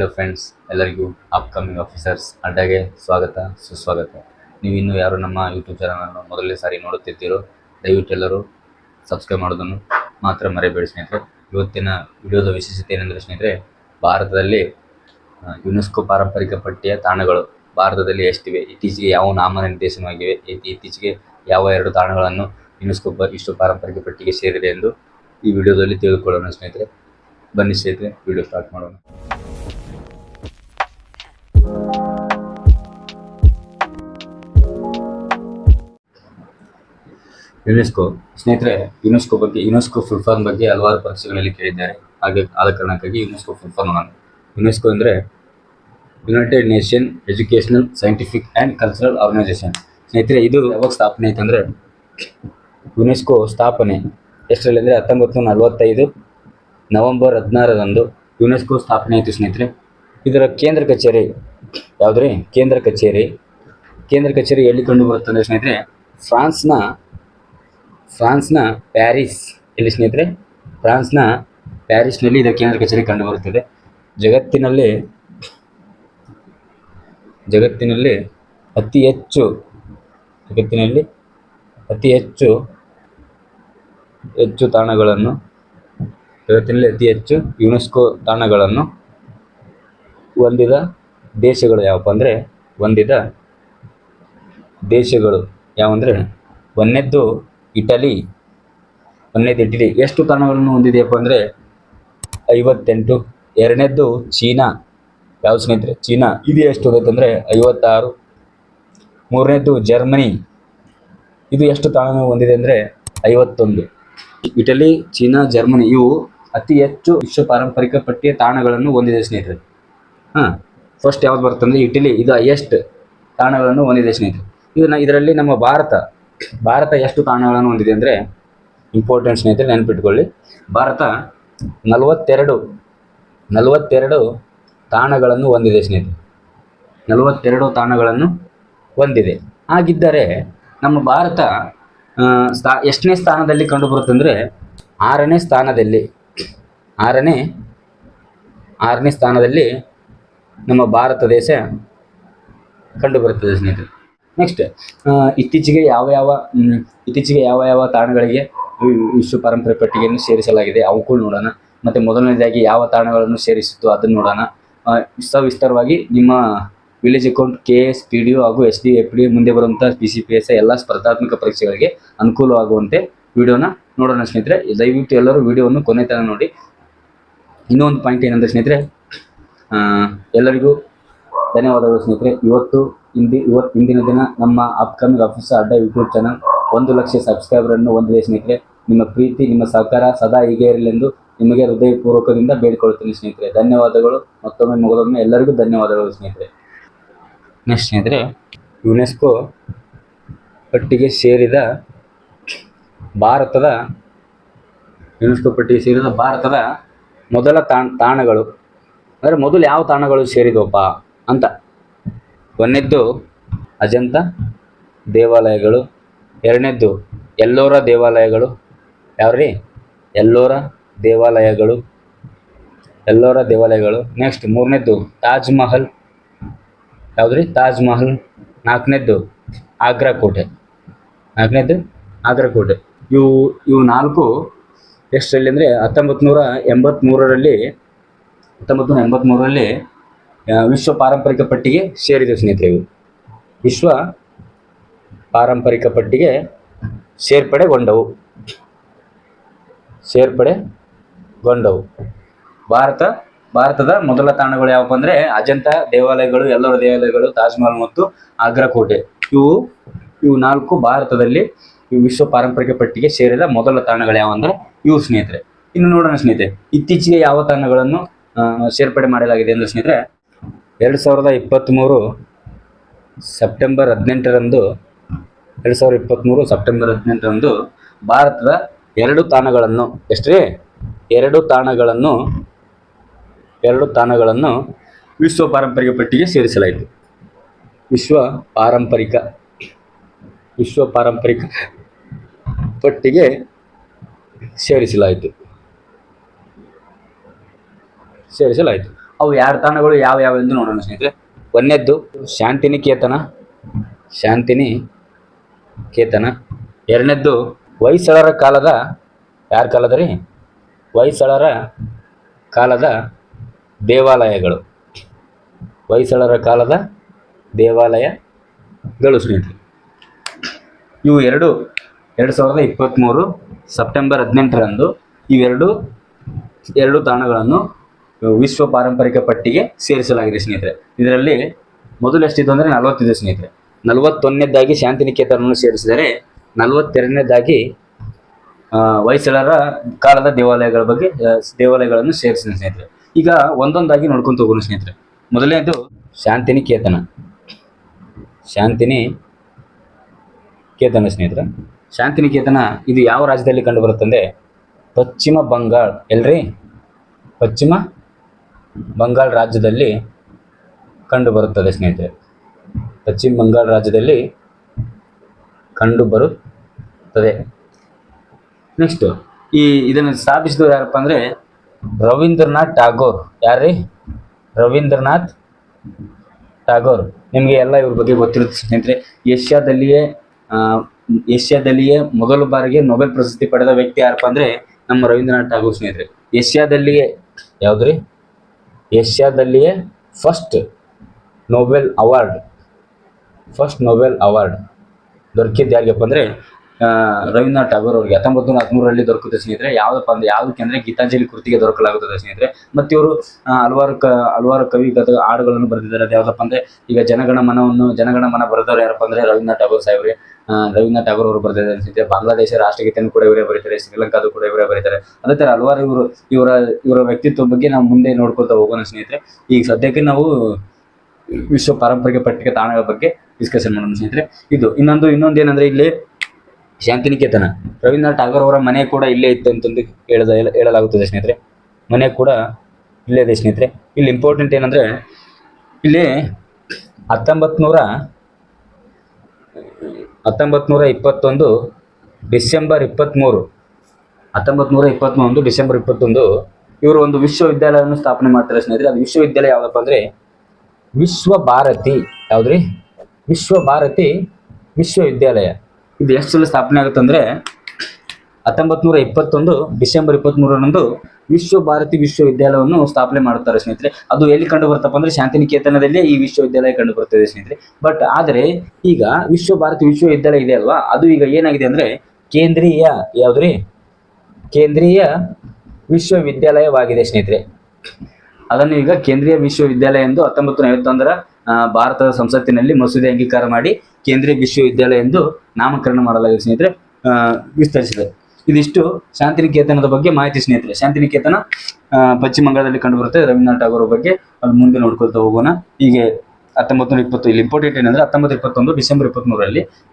Hello friends ಎಲ್ಲರಿಗೂ upcoming officers ಅಡ್ಡಾಗೆ ಸ್ವಾಗತ, ಸುಸ್ವಾಗತ. ನೀವು ಇನ್ನೂ ಯಾರು ನಮ್ಮ ಯೂಟ್ಯೂಬ್ ಚಾನಲನ್ನು ಮೊದಲನೇ ಸಾರಿ ನೋಡುತ್ತಿದ್ದೀರೋ, ದಯವಿಟ್ಟು ಎಲ್ಲರೂ ಸಬ್ಸ್ಕ್ರೈಬ್ ಮಾಡೋದನ್ನು ಮಾತ್ರ ಮರೆಯಬೇಡಿ ಸ್ನೇಹಿತರೆ. ಇವತ್ತಿನ ವಿಡಿಯೋದ ವಿಶೇಷತೆ ಏನೆಂದರೆ ಸ್ನೇಹಿತರೆ, ಭಾರತದಲ್ಲಿ ಯುನೆಸ್ಕೋ ಪಾರಂಪರಿಕ ಪಟ್ಟಿಯ ತಾಣಗಳು ಭಾರತದಲ್ಲಿ ಎಷ್ಟಿವೆ, ಇತ್ತೀಚೆಗೆ ಯಾವ ನಾಮನಿರ್ದೇಶನವಾಗಿವೆ ಇತ್ತೀ- ಇತ್ತೀಚೆಗೆ ಯಾವ ಎರಡು ತಾಣಗಳನ್ನು ಯುನೆಸ್ಕೋ ವಿಶ್ವ ಪಾರಂಪರಿಕ ಪಟ್ಟಿಗೆ ಸೇರಿದೆ ಎಂದು ಈ ವಿಡಿಯೋದಲ್ಲಿ ತಿಳಿದುಕೊಳ್ಳೋಣ ಸ್ನೇಹಿತರೆ. ಬನ್ನಿ ಸ್ನೇಹಿತರೆ, ವಿಡಿಯೋ ಸ್ಟಾರ್ಟ್ ಮಾಡೋಣ. ಯುನೆಸ್ಕೋ ಸ್ನೇಹಿತರೆ, ಯುನೆಸ್ಕೋ ಬಗ್ಗೆ, ಯುನೆಸ್ಕೋ ಫುಲ್ ಫಾರ್ಮ್ ಬಗ್ಗೆ ಹಲವಾರು ಪರೀಕ್ಷೆಗಳಲ್ಲಿ ಕೇಳಿದ್ದಾರೆ. ಹಾಗೆ ಆದ ಕಾರಣಕ್ಕಾಗಿ ಯುನೆಸ್ಕೋ ಫುಲ್ ಫಾರ್ಮ್ ನಾನು. ಯುನೆಸ್ಕೋ ಅಂದರೆ united nation educational scientific and cultural organisation ಸ್ನೇಹಿತರೆ, ಇದು ಯಾವಾಗ ಸ್ಥಾಪನೆ ಆಯ್ತು ಅಂದರೆ ಯುನೆಸ್ಕೋ ಸ್ಥಾಪನೆ ಎಷ್ಟರಲ್ಲಿ ಅಂದರೆ ಹತ್ತೊಂಬತ್ತು ನೂರ ನಲವತ್ತೈದು ನವೆಂಬರ್ ಹದಿನಾರರಂದು ಯುನೆಸ್ಕೋ ಸ್ಥಾಪನೆ ಆಯಿತು ಸ್ನೇಹಿತರೆ. ಇದರ ಕೇಂದ್ರ ಕಚೇರಿ ಯಾವುದ್ರಿ? ಕೇಂದ್ರ ಕಚೇರಿ. ಕೇಂದ್ರ ಕಚೇರಿ ಎಲ್ಲಿ ಕಂಡು ಬರುತ್ತಂದರೆ ಸ್ನೇಹಿತರೆ, ಫ್ರಾನ್ಸ್ನ ಫ್ರಾನ್ಸ್ನ ಪ್ಯಾರಿಸ್. ಇಲ್ಲಿ ಸ್ನೇಹಿತರೆ? ಫ್ರಾನ್ಸ್ನ ಪ್ಯಾರಿಸ್ನಲ್ಲಿ ಇದರ ಕೇಂದ್ರ ಕಚೇರಿ ಕಂಡುಬರುತ್ತದೆ. ಜಗತ್ತಿನಲ್ಲಿ ಜಗತ್ತಿನಲ್ಲಿ ಅತಿ ಹೆಚ್ಚು, ಜಗತ್ತಿನಲ್ಲಿ ಅತಿ ಹೆಚ್ಚು ಹೆಚ್ಚು ತಾಣಗಳನ್ನು, ಜಗತ್ತಿನಲ್ಲಿ ಅತಿ ಹೆಚ್ಚು ಯುನೆಸ್ಕೋ ತಾಣಗಳನ್ನು ಹೊಂದಿದ ದೇಶಗಳು ಯಾವಪ್ಪ ಅಂದರೆ, ಹೊಂದಿದ ದೇಶಗಳು ಯಾವಂದರೆ ಒಂದನೇದ್ದು ಇಟಲಿ ಒಂದನೇದು ಇಟಲಿ ಎಷ್ಟು ತಾಣಗಳನ್ನು ಹೊಂದಿದೆಯಪ್ಪ ಅಂದರೆ ಐವತ್ತೆಂಟು. ಎರಡನೇದ್ದು ಚೀನಾ. ಯಾವ ಸ್ನೇಹಿತರೆ? ಚೀನಾ. ಇದು ಎಷ್ಟು ಹೋಗುತ್ತೆ ಐವತ್ತಾರು. ಮೂರನೇದ್ದು ಜರ್ಮನಿ. ಇದು ಎಷ್ಟು ತಾಣಗಳು ಹೊಂದಿದೆ ಅಂದರೆ ಐವತ್ತೊಂದು. ಇಟಲಿ, ಚೀನಾ, ಜರ್ಮನಿ ಇವು ಅತಿ ಹೆಚ್ಚು ವಿಶ್ವ ಪಾರಂಪರಿಕ ಪಟ್ಟಿಯ ತಾಣಗಳನ್ನು ಹೊಂದಿದೆ ಸ್ನೇಹಿತರೆ. ಹಾಂ ಫಸ್ಟ್ ಯಾವ್ದು ಬರುತ್ತೆ ಅಂದರೆ ಇಟಲಿ, ಇದು ಹೈಯೆಸ್ಟ್ ತಾಣಗಳನ್ನು ಹೊಂದಿದೆ ಸ್ನೇಹಿತರೆ. ಇದು ಇದರಲ್ಲಿ ನಮ್ಮ ಭಾರತ ಭಾರತ ಎಷ್ಟು ತಾಣಗಳನ್ನು ಹೊಂದಿದೆ ಅಂದರೆ ಇಂಪಾರ್ಟೆಂಟ್ ಸ್ನೇಹಿತರೆ ನೆನಪಿಟ್ಕೊಳ್ಳಿ. ಭಾರತ ನಲವತ್ತೆರಡು ನಲವತ್ತೆರಡು ತಾಣಗಳನ್ನು ಹೊಂದಿದೆ ಸ್ನೇಹಿತರೆ. ನಲವತ್ತೆರಡು ತಾಣಗಳನ್ನು ಹೊಂದಿದೆ. ಹಾಗಿದ್ದರೆ ನಮ್ಮ ಭಾರತ ಸ್ಥಾ, ಎಷ್ಟನೇ ಸ್ಥಾನದಲ್ಲಿ ಕಂಡುಬರುತ್ತೆ ಅಂದರೆ ಆರನೇ ಸ್ಥಾನದಲ್ಲಿ, ಆರನೇ ಆರನೇ ಸ್ಥಾನದಲ್ಲಿ ನಮ್ಮ ಭಾರತ ದೇಶ ಕಂಡುಬರುತ್ತದೆ ಸ್ನೇಹಿತರೆ. ನೆಕ್ಸ್ಟ್ ಇತ್ತೀಚೆಗೆ ಯಾವ ಯಾವ ಇತ್ತೀಚೆಗೆ ಯಾವ ಯಾವ ತಾಣಗಳಿಗೆ ವಿಶ್ವ ಪಾರಂಪರ್ಯ ಪಟ್ಟಿಗೆಯನ್ನು ಸೇರಿಸಲಾಗಿದೆ ಅವು ಕೂಡ ನೋಡೋಣ. ಮತ್ತು ಮೊದಲನೇದಾಗಿ ಯಾವ ತಾಣಗಳನ್ನು ಸೇರಿಸಿತ್ತು ಅದನ್ನು ನೋಡೋಣ. ಸವಿಸ್ತಾರವಾಗಿ ನಿಮ್ಮ village account K S P D O ಹಾಗೂ ಎಸ್ ಡಿ ಎಫ್ ಡಿ ಮುಂದೆ ಬರುವಂಥ ಪಿ ಸಿ ಪಿ ಎಸ್ ಎಲ್ಲ ಸ್ಪರ್ಧಾತ್ಮಕ ಪರೀಕ್ಷೆಗಳಿಗೆ ಅನುಕೂಲವಾಗುವಂತೆ ವಿಡಿಯೋನ ನೋಡೋಣ ಸ್ನೇಹಿತರೆ. ದಯವಿಟ್ಟು ಎಲ್ಲರೂ ವಿಡಿಯೋವನ್ನು ಕೊನೆ ತನಕ ನೋಡಿ. ಇನ್ನೊಂದು ಪಾಯಿಂಟ್ ಏನಂದರೆ ಸ್ನೇಹಿತರೆ ಎಲ್ಲರಿಗೂ ಧನ್ಯವಾದಗಳು ಸ್ನೇಹಿತರೆ. ಇವತ್ತು ಇಂದಿ ಇವತ್ತು ಇಂದಿನ ದಿನ ನಮ್ಮ upcoming officer Adda YouTube channel ಒಂದು ಲಕ್ಷ ಸಬ್ಸ್ಕ್ರೈಬರನ್ನು ಹೊಂದಿದೆ ಸ್ನೇಹಿತರೆ, ನಿಮ್ಮ ಪ್ರೀತಿ, ನಿಮ್ಮ ಸಹಕಾರ ಸದಾ ಹೀಗೆ ಇರಲೆಂದು ನಿಮಗೆ ಹೃದಯಪೂರ್ವಕದಿಂದ ಬೇಡಿಕೊಳ್ಳುತ್ತೇನೆ ಸ್ನೇಹಿತರೆ. ಧನ್ಯವಾದಗಳು. ಮತ್ತೊಮ್ಮೆ ಮೊದಲೊಮ್ಮೆ ಎಲ್ಲರಿಗೂ ಧನ್ಯವಾದಗಳು ಸ್ನೇಹಿತರೆ. ನೆಕ್ಸ್ಟ್ ಸ್ನೇಹಿತರೆ ಯುನೆಸ್ಕೋ ಪಟ್ಟಿಗೆ ಸೇರಿದ ಭಾರತದ ಯುನೆಸ್ಕೋ ಪಟ್ಟಿಗೆ ಸೇರಿದ ಭಾರತದ ಮೊದಲ ತಾಣ ತಾಣಗಳು. ಅಂದರೆ ಮೊದಲು ಯಾವ ತಾಣಗಳು ಸೇರಿದವಪ್ಪ ಅಂತ ಒಂದನೇದ್ದು ಅಜಂತ ದೇವಾಲಯಗಳು, ಎರಡನೇದ್ದು ಎಲ್ಲೋರ ದೇವಾಲಯಗಳು. ಯಾವ್ರಿ? ಎಲ್ಲೋರ ದೇವಾಲಯಗಳು. ಎಲ್ಲೋರ ದೇವಾಲಯಗಳು. ನೆಕ್ಸ್ಟ್ ಮೂರನೇದ್ದು ತಾಜ್ ಮಹಲ್. ಯಾವುದ್ರಿ? ತಾಜ್ ಮಹಲ್. ನಾಲ್ಕನೇದ್ದು ಆಗ್ರಾ ಕೋಟೆ ನಾಲ್ಕನೇದ್ದು ಆಗ್ರಾ ಕೋಟೆ ಇವು ಇವು ನಾಲ್ಕು ಎಷ್ಟರಲ್ಲಿ ಅಂದರೆ ಹತ್ತೊಂಬತ್ತು ನೂರ ಎಂಬತ್ತ್ಮೂರರಲ್ಲಿ ಹತ್ತೊಂಬತ್ತು ನೂರ ಎಂಬತ್ತ್ಮೂರರಲ್ಲಿ ವಿಶ್ವ ಪಾರಂಪರಿಕ ಪಟ್ಟಿಗೆ ಸೇರಿದೆ ಸ್ನೇಹಿತರೆ ಇವು ವಿಶ್ವ ಪಾರಂಪರಿಕ ಪಟ್ಟಿಗೆ ಸೇರ್ಪಡೆಗೊಂಡವು. ಸೇರ್ಪಡೆಗೊಂಡವು. ಭಾರತ, ಭಾರತದ ಮೊದಲ ತಾಣಗಳು ಯಾವಪ್ಪ ಅಂದ್ರೆ ಅಜಂತ ದೇವಾಲಯಗಳು, ಎಲ್ಲರ ದೇವಾಲಯಗಳು ತಾಜ್ಮಹಲ್ ಮತ್ತು ಆಗ್ರಾ ಕೋಟೆ ಇವು ಇವು ನಾಲ್ಕು ಭಾರತದಲ್ಲಿ ವಿಶ್ವ ಪಾರಂಪರಿಕ ಪಟ್ಟಿಗೆ ಸೇರಿದ ಮೊದಲ ತಾಣಗಳು ಯಾವಂದ್ರೆ ಇವು ಸ್ನೇಹಿತರೆ. ಇನ್ನು ನೋಡೋಣ ಸ್ನೇಹಿತರೆ, ಇತ್ತೀಚೆಗೆ ಯಾವ ತಾಣಗಳನ್ನು ಸೇರ್ಪಡೆ ಮಾಡಲಾಗಿದೆ ಅಂದರೆ ಸ್ನೇಹಿತರೆ ಎರಡು ಸಾವಿರದ ಇಪ್ಪತ್ತ್ಮೂರು ಸೆಪ್ಟೆಂಬರ್ ಹದಿನೆಂಟರಂದು, ಎರಡು ಸಾವಿರದ ಇಪ್ಪತ್ತ್ಮೂರು ಸೆಪ್ಟೆಂಬರ್ ಹದಿನೆಂಟರಂದು ಭಾರತದ ಎರಡು ತಾಣಗಳನ್ನು, ಎಷ್ಟ್ರಿ? ಎರಡು ತಾಣಗಳನ್ನು ಎರಡು ತಾಣಗಳನ್ನು ವಿಶ್ವ ಪಾರಂಪರಿಕ ಪಟ್ಟಿಗೆ ಸೇರಿಸಲಾಯಿತು. ವಿಶ್ವ ಪಾರಂಪರಿಕ ವಿಶ್ವ ಪಾರಂಪರಿಕ ಪಟ್ಟಿಗೆ ಸೇರಿಸಲಾಯಿತು. ಸೇರಿಸಲಾಯಿತು. ಅವು ಎರಡು ತಾಣಗಳು ಯಾವ ಯಾವ ಎಂದು ನೋಡೋಣ ಸ್ನೇಹಿತರೆ. ಒಂದನೇದ್ದು ಶಾಂತಿನಿಕೇತನ ಶಾಂತಿನಿ ಕೇತನ. ಎರಡನೇದ್ದು ಹೊಯ್ಸಳರ ಕಾಲದ ಯಾರ ಕಾಲದ ರೀ ಹೊಯ್ಸಳರ ಕಾಲದ ದೇವಾಲಯಗಳು. ಹೊಯ್ಸಳರ ಕಾಲದ ದೇವಾಲಯಗಳು ಸ್ನೇಹಿತರೆ. ಇವು ಎರಡು ಎರಡು ಸಾವಿರದ ಇಪ್ಪತ್ತ್ಮೂರು ಸೆಪ್ಟೆಂಬರ್ ಹದಿನೆಂಟರಂದು ಇವೆರಡು, ಎರಡು ತಾಣಗಳನ್ನು ವಿಶ್ವ ಪಾರಂಪರಿಕ ಪಟ್ಟಿಗೆ ಸೇರಿಸಲಾಗಿದೆ ಸ್ನೇಹಿತರೆ. ಇದರಲ್ಲಿ ಮೊದಲು ಎಷ್ಟಿತ್ತು ಅಂದರೆ ನಲವತ್ತಿದೆ ಸ್ನೇಹಿತರೆ. ನಲವತ್ತೊಂದನೇದಾಗಿ ಶಾಂತಿನಿಕೇತನವನ್ನು ಸೇರಿಸಿದರೆ ನಲವತ್ತೆರಡನೇದಾಗಿ ಹೊಯ್ಸಳರ ಕಾಲದ ದೇವಾಲಯಗಳ ಬಗ್ಗೆ ದೇವಾಲಯಗಳನ್ನು ಸೇರಿಸಿದ ಸ್ನೇಹಿತರೆ. ಈಗ ಒಂದೊಂದಾಗಿ ನೋಡ್ಕೊಂತ ಹೋಗೋಣ ಸ್ನೇಹಿತರೆ. ಮೊದಲನೇದು ಶಾಂತಿನಿಕೇತನ. ಶಾಂತಿನಿ ಕೇತನ ಸ್ನೇಹಿತರೆ. ಶಾಂತಿನಿಕೇತನ ಇದು ಯಾವ ರಾಜ್ಯದಲ್ಲಿ ಕಂಡು ಬರುತ್ತಂದ್ರೆ ಪಶ್ಚಿಮ ಬಂಗಾಳ. ಎಲ್ರಿ? ಪಶ್ಚಿಮ ಬಂಗಾಳ ರಾಜ್ಯದಲ್ಲಿ ಕಂಡುಬರುತ್ತದೆ, ಸ್ನೇಹಿತರೆ. ಪಶ್ಚಿಮ ಬಂಗಾಳ ರಾಜ್ಯದಲ್ಲಿ ಕಂಡುಬರುತ್ತದೆ. ನೆಕ್ಸ್ಟು ಈ ಇದನ್ನು ಸ್ಥಾಪಿಸಿದವರು ಯಾರಪ್ಪ ಅಂದರೆ ರವೀಂದ್ರನಾಥ್ ಟಾಗೋರ್. ಯಾರ್ರೀ? ರವೀಂದ್ರನಾಥ್ ಟಾಗೋರ್. ನಿಮಗೆ ಎಲ್ಲ ಇವ್ರ ಬಗ್ಗೆ ಗೊತ್ತಿರುತ್ತೆ, ಸ್ನೇಹಿತರೆ. ಏಷ್ಯಾದಲ್ಲಿಯೇ ಏಷ್ಯಾದಲ್ಲಿಯೇ ಮೊದಲ ಬಾರಿಗೆ ನೊಬೆಲ್ ಪ್ರಶಸ್ತಿ ಪಡೆದ ವ್ಯಕ್ತಿ ಯಾರಪ್ಪ ಅಂದರೆ ನಮ್ಮ ರವೀಂದ್ರನಾಥ್ ಟಾಗೋರ್, ಸ್ನೇಹಿತರೆ. ಏಷ್ಯಾದಲ್ಲಿಯೇ, ಯಾವುದ್ರಿ? ಏಷ್ಯಾದಲ್ಲಿಯೇ first Nobel award first Nobel award ದೊರಕಿದ್ದು ಯಾರಿಗಪ್ಪ ಅಂದರೆ ರವೀಂದ್ರನಾಥ್ ಟಾಗೋರ್ ಅವರಿಗೆ ಹತ್ತೊಂಬತ್ತು ನೂರ ಹದಿಮೂರರಲ್ಲಿ ದೊರಕುತ್ತೆ ಸ್ನೇಹಿತರೆ. ಯಾವ್ದಪ್ಪ ಅಂದ್ರೆ, ಯಾವುದಕ್ಕೆ ಅಂದ್ರೆ ಗೀತಾಂಜಲಿ ಕೃತಿಗೆ ದೊರಕಲಾಗುತ್ತದೆ ಸ್ನೇಹಿತರೆ. ಮತ್ತೆ ಇವರು ಹಲವಾರು ಕ, ಹಲವಾರು ಕವಿ ಕಥೆ ಹಾಡುಗಳನ್ನು ಬರೆದಿದ್ದಾರೆ. ಅದು ಯಾವ್ದಪ್ಪ ಅಂದ್ರೆ, ಈಗ ಜನಗಣ ಮನವನ್ನು, ಜನಗಣ ಮನ ಬರೆದವರು ಯಾರಪ್ಪ ಅಂದ್ರೆ, ರವೀಂದ್ರನಾಥ್ ಟಾಗೋರ್ ಸಾಹೇಬ್ರೆ. ರವೀಂದ್ರನಾಥ್ ಟಾಗೋರ್ ಅವರು ಬರೆದಿದ್ದಾರೆ ಸ್ನೇಹಿತರೆ. ಬಾಂಗ್ಲಾದೇಶ ರಾಷ್ಟ್ರಗೀತೆಯನ್ನು ಕೂಡ ಇವರೇ ಬರೀತಾರೆ. ಶ್ರೀಲಂಕಾದು ಕೂಡ ಇವರೇ ಬರೀತಾರೆ. ಅದೇ ತರ ಹಲವಾರು ಇವರು, ಇವರ ಇವರ ವ್ಯಕ್ತಿತ್ವ ಬಗ್ಗೆ ನಾವು ಮುಂದೆ ನೋಡ್ಕೊಳ್ತಾ ಹೋಗೋಣ ಸ್ನೇಹಿತರೆ. ಈಗ ಸದ್ಯಕ್ಕೆ ನಾವು ವಿಶ್ವ ಪಾರಂಪರಿಕ ಪಟ್ಟಿಗೆ ತಾಣಗಳ ಬಗ್ಗೆ ಡಿಸ್ಕಷನ್ ಮಾಡೋಣ ಸ್ನೇಹಿತರೆ. ಇದು ಇನ್ನೊಂದು ಇನ್ನೊಂದು ಏನಂದ್ರೆ ಇಲ್ಲಿ ಶಾಂತಿನಿಕೇತನ. ರವೀಂದ್ರನಾಥ್ ಟಾಗೋರ್ ಅವರ ಮನೆ ಕೂಡ ಇಲ್ಲೇ ಇತ್ತು ಅಂತಂದು ಹೇಳದ ಹೇಳಲಾಗುತ್ತದೆ ಸ್ನೇಹಿತರೆ. ಮನೆ ಕೂಡ ಇಲ್ಲೇ ಇದೆ ಸ್ನೇಹಿತರೆ. ಇಲ್ಲಿ ಇಂಪಾರ್ಟೆಂಟ್ ಏನಂದ್ರೆ, ಇಲ್ಲಿ ಹತ್ತೊಂಬತ್ತು ನೂರ ಹತ್ತೊಂಬತ್ತು ಇಪ್ಪತ್ತೊಂದು ಡಿಸೆಂಬರ್ ಇಪ್ಪತ್ತ್ಮೂರು ಹತ್ತೊಂಬತ್ತು ನೂರ ಇಪ್ಪತ್ತ್ಮೂರು ಡಿಸೆಂಬರ್ ಇಪ್ಪತ್ತೊಂದು ಇವರು ಒಂದು ವಿಶ್ವವಿದ್ಯಾಲಯವನ್ನು ಸ್ಥಾಪನೆ ಮಾಡ್ತಾರೆ ಸ್ನೇಹಿತರೆ. ಅದು ವಿಶ್ವವಿದ್ಯಾಲಯ ಯಾವುದಪ್ಪ ಅಂದರೆ ವಿಶ್ವ ಭಾರತಿ ಯಾವುದ್ರಿ? ವಿಶ್ವ ಭಾರತಿ ವಿಶ್ವವಿದ್ಯಾಲಯ. ಇದು ಎಷ್ಟು ಸಲ ಸ್ಥಾಪನೆ ಆಗುತ್ತೆ ಅಂದ್ರೆ ಹತ್ತೊಂಬತ್ತು ನೂರ ಇಪ್ಪತ್ತೊಂದು ಡಿಸೆಂಬರ್ ಇಪ್ಪತ್ಮೂರರಂದು ವಿಶ್ವ ಭಾರತಿ ವಿಶ್ವವಿದ್ಯಾಲಯವನ್ನು ಸ್ಥಾಪನೆ ಮಾಡುತ್ತಾರೆ ಸ್ನೇಹಿತರೆ. ಅದು ಎಲ್ಲಿ ಕಂಡು ಬರ್ತಪ್ಪ ಅಂದ್ರೆ ಶಾಂತಿನಿಕೇತನದಲ್ಲಿ ಈ ವಿಶ್ವವಿದ್ಯಾಲಯ ಕಂಡು ಬರ್ತದೆ ಸ್ನೇಹಿತರೆ. ಬಟ್ ಆದರೆ ಈಗ ವಿಶ್ವ ಭಾರತಿ ವಿಶ್ವವಿದ್ಯಾಲಯ ಇದೆ ಅಲ್ವಾ? ಅದು ಈಗ ಏನಾಗಿದೆ ಅಂದ್ರೆ ಕೇಂದ್ರೀಯ ಯಾವ್ದ್ರಿ? ಕೇಂದ್ರೀಯ ವಿಶ್ವವಿದ್ಯಾಲಯವಾಗಿದೆ ಸ್ನೇಹಿತರೆ. ಅದನ್ನು ಈಗ ಕೇಂದ್ರೀಯ ವಿಶ್ವವಿದ್ಯಾಲಯ ಎಂದು ಹತ್ತೊಂಬತ್ತು ನೂರ ಐವತ್ತೊಂದರ ಭಾರತದ ಸಂಸತ್ತಿನಲ್ಲಿ ಮಸೂದೆ ಅಂಗೀಕಾರ ಮಾಡಿ ಕೇಂದ್ರೀಯ ವಿಶ್ವವಿದ್ಯಾಲಯ ಎಂದು ನಾಮಕರಣ ಮಾಡಲಾಗಿದೆ, ಸ್ನೇಹಿತರೆ. ವಿಸ್ತರಿಸಿದೆ. ಇದಿಷ್ಟು ಶಾಂತಿನಿಕೇತನದ ಬಗ್ಗೆ ಮಾಹಿತಿ, ಸ್ನೇಹಿತರೆ. ಶಾಂತಿನಿಕೇತನ ಪಶ್ಚಿಮ ಬಂಗಾಳದಲ್ಲಿ ಕಂಡುಬರುತ್ತೆ. ರವೀಂದ್ರನಾಥ್ ಟಾಗೋರ್ ಬಗ್ಗೆ ಅದು ಮುಂದೆ ನೋಡ್ಕೊಳ್ತಾ ಹೋಗೋಣ. ಹೀಗೆ ಹತ್ತೊಂಬತ್ತು ನೂರ ಇಪ್ಪತ್ತು, ಇಲ್ಲಿ ಇಂಪಾರ್ಟೆಂಟ್ ಏನಂದ್ರೆ ಹತ್ತೊಂಬತ್ತು ಇಪ್ಪತ್ತೊಂದು, ಡಿಸೆಂಬರ್